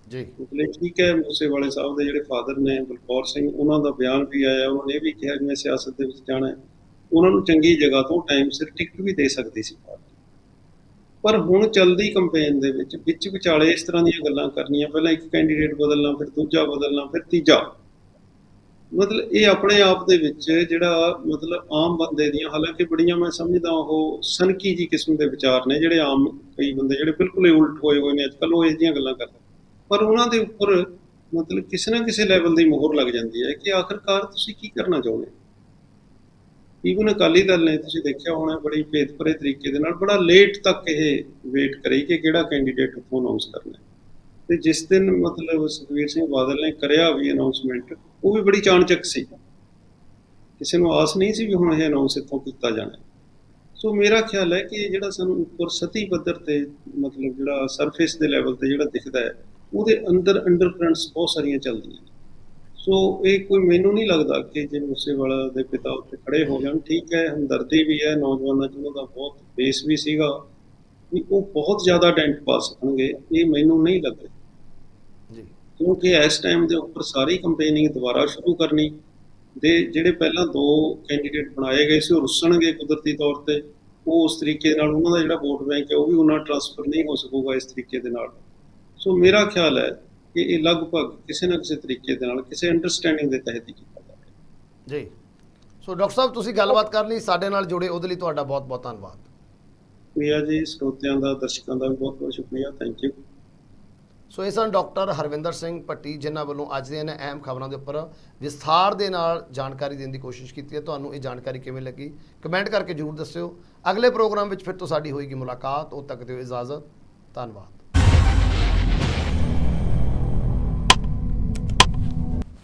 ਜੀ। ਮਤਲਬ ਠੀਕ ਹੈ ਮੂਸੇਵਾਲੇ ਸਾਹਿਬ ਦੇ ਜਿਹੜੇ ਫਾਦਰ ਨੇ ਬਲਕੌਰ ਸਿੰਘ ਉਹਨਾਂ ਦਾ ਬਿਆਨ ਵੀ ਆਇਆ ਉਹਨਾਂ ਨੇ ਵੀ ਕਿਹਾ ਕਿ ਮੈਂ ਸਿਆਸਤ ਦੇ ਵਿੱਚ ਜਾਣਾ ਹੈ ਉਹਨਾਂ ਨੂੰ ਚੰਗੀ ਜਗ੍ਹਾ ਤੋਂ ਟਾਈਮ ਸਿਰ ਟਿਕਟ ਵੀ ਦੇ ਸਕਦੀ ਸੀ। ਪਾਰਟੀ ਪਰ ਹੁਣ ਚੱਲਦੀ ਕੰਪੇਨ ਦੇ ਵਿੱਚ ਵਿੱਚ ਵਿਚਾਲੇ ਇਸ ਤਰ੍ਹਾਂ ਦੀਆਂ ਗੱਲਾਂ ਕਰਨੀਆਂ, ਪਹਿਲਾਂ ਇੱਕ ਕੈਂਡੀਡੇਟ ਬਦਲਣਾ, ਫਿਰ ਦੂਜਾ ਬਦਲਣਾ, ਫਿਰ ਤੀਜਾ। ਮਤਲਬ ਇਹ ਆਪਣੇ ਆਪ ਦੇ ਵਿੱਚ ਜਿਹੜਾ ਮਤਲਬ ਆਮ ਬੰਦੇ ਦੀਆਂ, ਹਾਲਾਂਕਿ ਬੜੀਆਂ ਮੈਂ ਸਮਝਦਾ ਉਹ ਸਨਕੀ ਜੀ ਕਿਸਮ ਦੇ ਵਿਚਾਰ ਨੇ, ਜਿਹੜੇ ਆਮ ਕਈ ਬੰਦੇ ਜਿਹੜੇ ਬਿਲਕੁਲ ਹੀ ਉਲਟ ਹੋਏ ਹੋਏ ਨੇ ਅੱਜਕੱਲ ਉਹ ਇਸ ਦੀਆਂ ਗੱਲਾਂ ਕਰਦੇ ਪਰ ਉਹਨਾਂ ਦੇ ਉੱਪਰ ਮਤਲਬ ਕਿਸੇ ਨਾ ਕਿਸੇ ਲੈਵਲ ਦੀ ਮੋਹਰ ਲੱਗ ਜਾਂਦੀ ਹੈ ਕਿ ਆਖਰਕਾਰ ਤੁਸੀਂ ਕੀ ਕਰਨਾ ਚਾਹੁੰਦੇ ਈਵਨ ਅਕਾਲੀ ਦਲ ਨੇ ਤੁਸੀਂ ਦੇਖਿਆ ਹੋਣਾ ਬੜੀ ਭੇਦਭਰੇ ਤਰੀਕੇ ਦੇ ਨਾਲ ਬੜਾ ਲੇਟ ਤੱਕ ਇਹ ਵੇਟ ਕਰੀ ਕਿ ਕਿਹੜਾ ਕੈਂਡੀਡੇਟ ਉੱਥੋਂ ਅਨਾਉਂਸ ਕਰਨਾ ਹੈ। ਤੇ ਜਿਸ ਦਿਨ ਮਤਲਬ ਸੁਖਵੀਰ ਸਿੰਘ ਬਾਦਲ ਨੇ ਕਰਿਆ ਵੀ ਅਨਾਉਂਸਮੈਂਟ ਉਹ ਵੀ ਬੜੀ ਚਾਣਚੱਕ ਸੀ। ਕਿਸੇ ਨੂੰ ਆਸ ਨਹੀਂ ਸੀ ਵੀ ਹੁਣ ਇਹ ਅਨਾਉਂਸ ਇੱਥੋਂ ਕੀਤਾ ਜਾਣਾ ਸੋ ਮੇਰਾ ਖਿਆਲ ਹੈ ਕਿ ਇਹ ਜਿਹੜਾ ਸਾਨੂੰ ਉੱਪਰ ਸਤੀ ਪੱਧਰ ਤੇ ਮਤਲਬ ਜਿਹੜਾ ਸਰਫੇਸ ਦੇ ਲੈਵਲ ਤੇ ਜਿਹੜਾ ਦਿਖਦਾ ਹੈ, ਉਹਦੇ ਅੰਦਰ ਅੰਡਰਕਰੰਟਸ ਬਹੁਤ ਸਾਰੀਆਂ ਚੱਲਦੀਆਂ ਸੋ ਇਹ ਕੋਈ ਮੈਨੂੰ ਨਹੀਂ ਲੱਗਦਾ ਕਿ ਜੇ ਮੂਸੇਵਾਲਾ ਦੇ ਪਿਤਾ ਉੱਤੇ ਖੜੇ ਹੋ ਜਾਣ ਠੀਕ ਹੈ ਹਮਦਰਦੀ ਵੀ ਹੈ ਨੌਜਵਾਨਾਂ 'ਚ ਉਹਨਾਂ ਦਾ ਬਹੁਤ ਬੇਸ ਵੀ ਸੀਗਾ ਵੀ ਉਹ ਬਹੁਤ ਜ਼ਿਆਦਾ ਡੈਂਟ ਪਾ ਸਕਣਗੇ ਇਹ ਮੈਨੂੰ ਨਹੀਂ ਲੱਗ ਰਿਹਾ ਜੀ। ਕਿਉਂਕਿ ਇਸ ਟਾਈਮ ਦੇ ਉੱਪਰ ਸਾਰੀ ਕੰਪੇਨਿੰਗ ਦੁਬਾਰਾ ਸ਼ੁਰੂ ਕਰਨੀ ਦੇ ਜਿਹੜੇ ਪਹਿਲਾਂ ਦੋ ਕੈਂਡੀਡੇਟ ਬਣਾਏ ਗਏ ਸੀ ਉਹ ਰੁੱਸਣਗੇ ਕੁਦਰਤੀ ਤੌਰ ਤੇ ਉਹ ਉਸ ਤਰੀਕੇ ਨਾਲ ਉਹਨਾਂ ਦਾ ਜਿਹੜਾ ਵੋਟ ਬੈਂਕ ਹੈ ਉਹ ਵੀ ਉਹਨਾਂ ਟਰਾਂਸਫਰ ਨਹੀਂ ਹੋ ਸਕੂਗਾ ਇਸ ਤਰੀਕੇ ਦੇ ਨਾਲ। ਸੋ ਮੇਰਾ ਖਿਆਲ ਹੈ ਕਿ ਇਹ ਲਗਭਗ ਕਿਸੇ ਨਾ ਕਿਸੇ ਤਰੀਕੇ ਦੇ ਨਾਲ ਕਿਸੇ ਅੰਡਰਸਟੈਂਡਿੰਗ ਦੇ ਤਹਿਤ ਹੀ ਕੀਤਾ ਜਾਵੇ ਜੀ। ਸੋ ਡਾਕਟਰ ਸਾਹਿਬ ਤੁਸੀਂ ਗੱਲਬਾਤ ਕਰ ਲਈ ਸਾਡੇ ਨਾਲ ਜੁੜੇ ਉਹਦੇ ਲਈ ਤੁਹਾਡਾ ਬਹੁਤ ਬਹੁਤ ਧੰਨਵਾਦ। ਪ੍ਰਿਆ ਜੀ ਸਰੋਤਿਆਂ ਦਾ ਦਰਸ਼ਕਾਂ ਦਾ ਵੀ ਬਹੁਤ ਬਹੁਤ ਸ਼ੁਕਰੀਆ ਥੈਂਕ ਯੂ ਸੋ ਇਹ ਸਨ ਡਾਕਟਰ ਹਰਵਿੰਦਰ ਸਿੰਘ ਪੱਟੀ ਜਿਨ੍ਹਾਂ ਵੱਲੋਂ ਅੱਜ ਦੀਆਂ ਇਹਨਾਂ ਅਹਿਮ ਖਬਰਾਂ ਦੇ ਉੱਪਰ ਵਿਸਥਾਰ ਦੇ ਨਾਲ ਜਾਣਕਾਰੀ ਦੇਣ ਦੀ ਕੋਸ਼ਿਸ਼ ਕੀਤੀ ਹੈ। ਤੁਹਾਨੂੰ ਇਹ ਜਾਣਕਾਰੀ ਕਿਵੇਂ ਲੱਗੀ ਕਮੈਂਟ ਕਰਕੇ ਜਰੂਰ ਦੱਸਿਓ। ਅਗਲੇ ਪ੍ਰੋਗਰਾਮ ਵਿੱਚ ਫਿਰ ਤੋਂ ਸਾਡੀ ਹੋਏਗੀ ਮੁਲਾਕਾਤ ਉਦ ਤੱਕ ਦਿਓ ਇਜਾਜ਼ਤ। ਧੰਨਵਾਦ।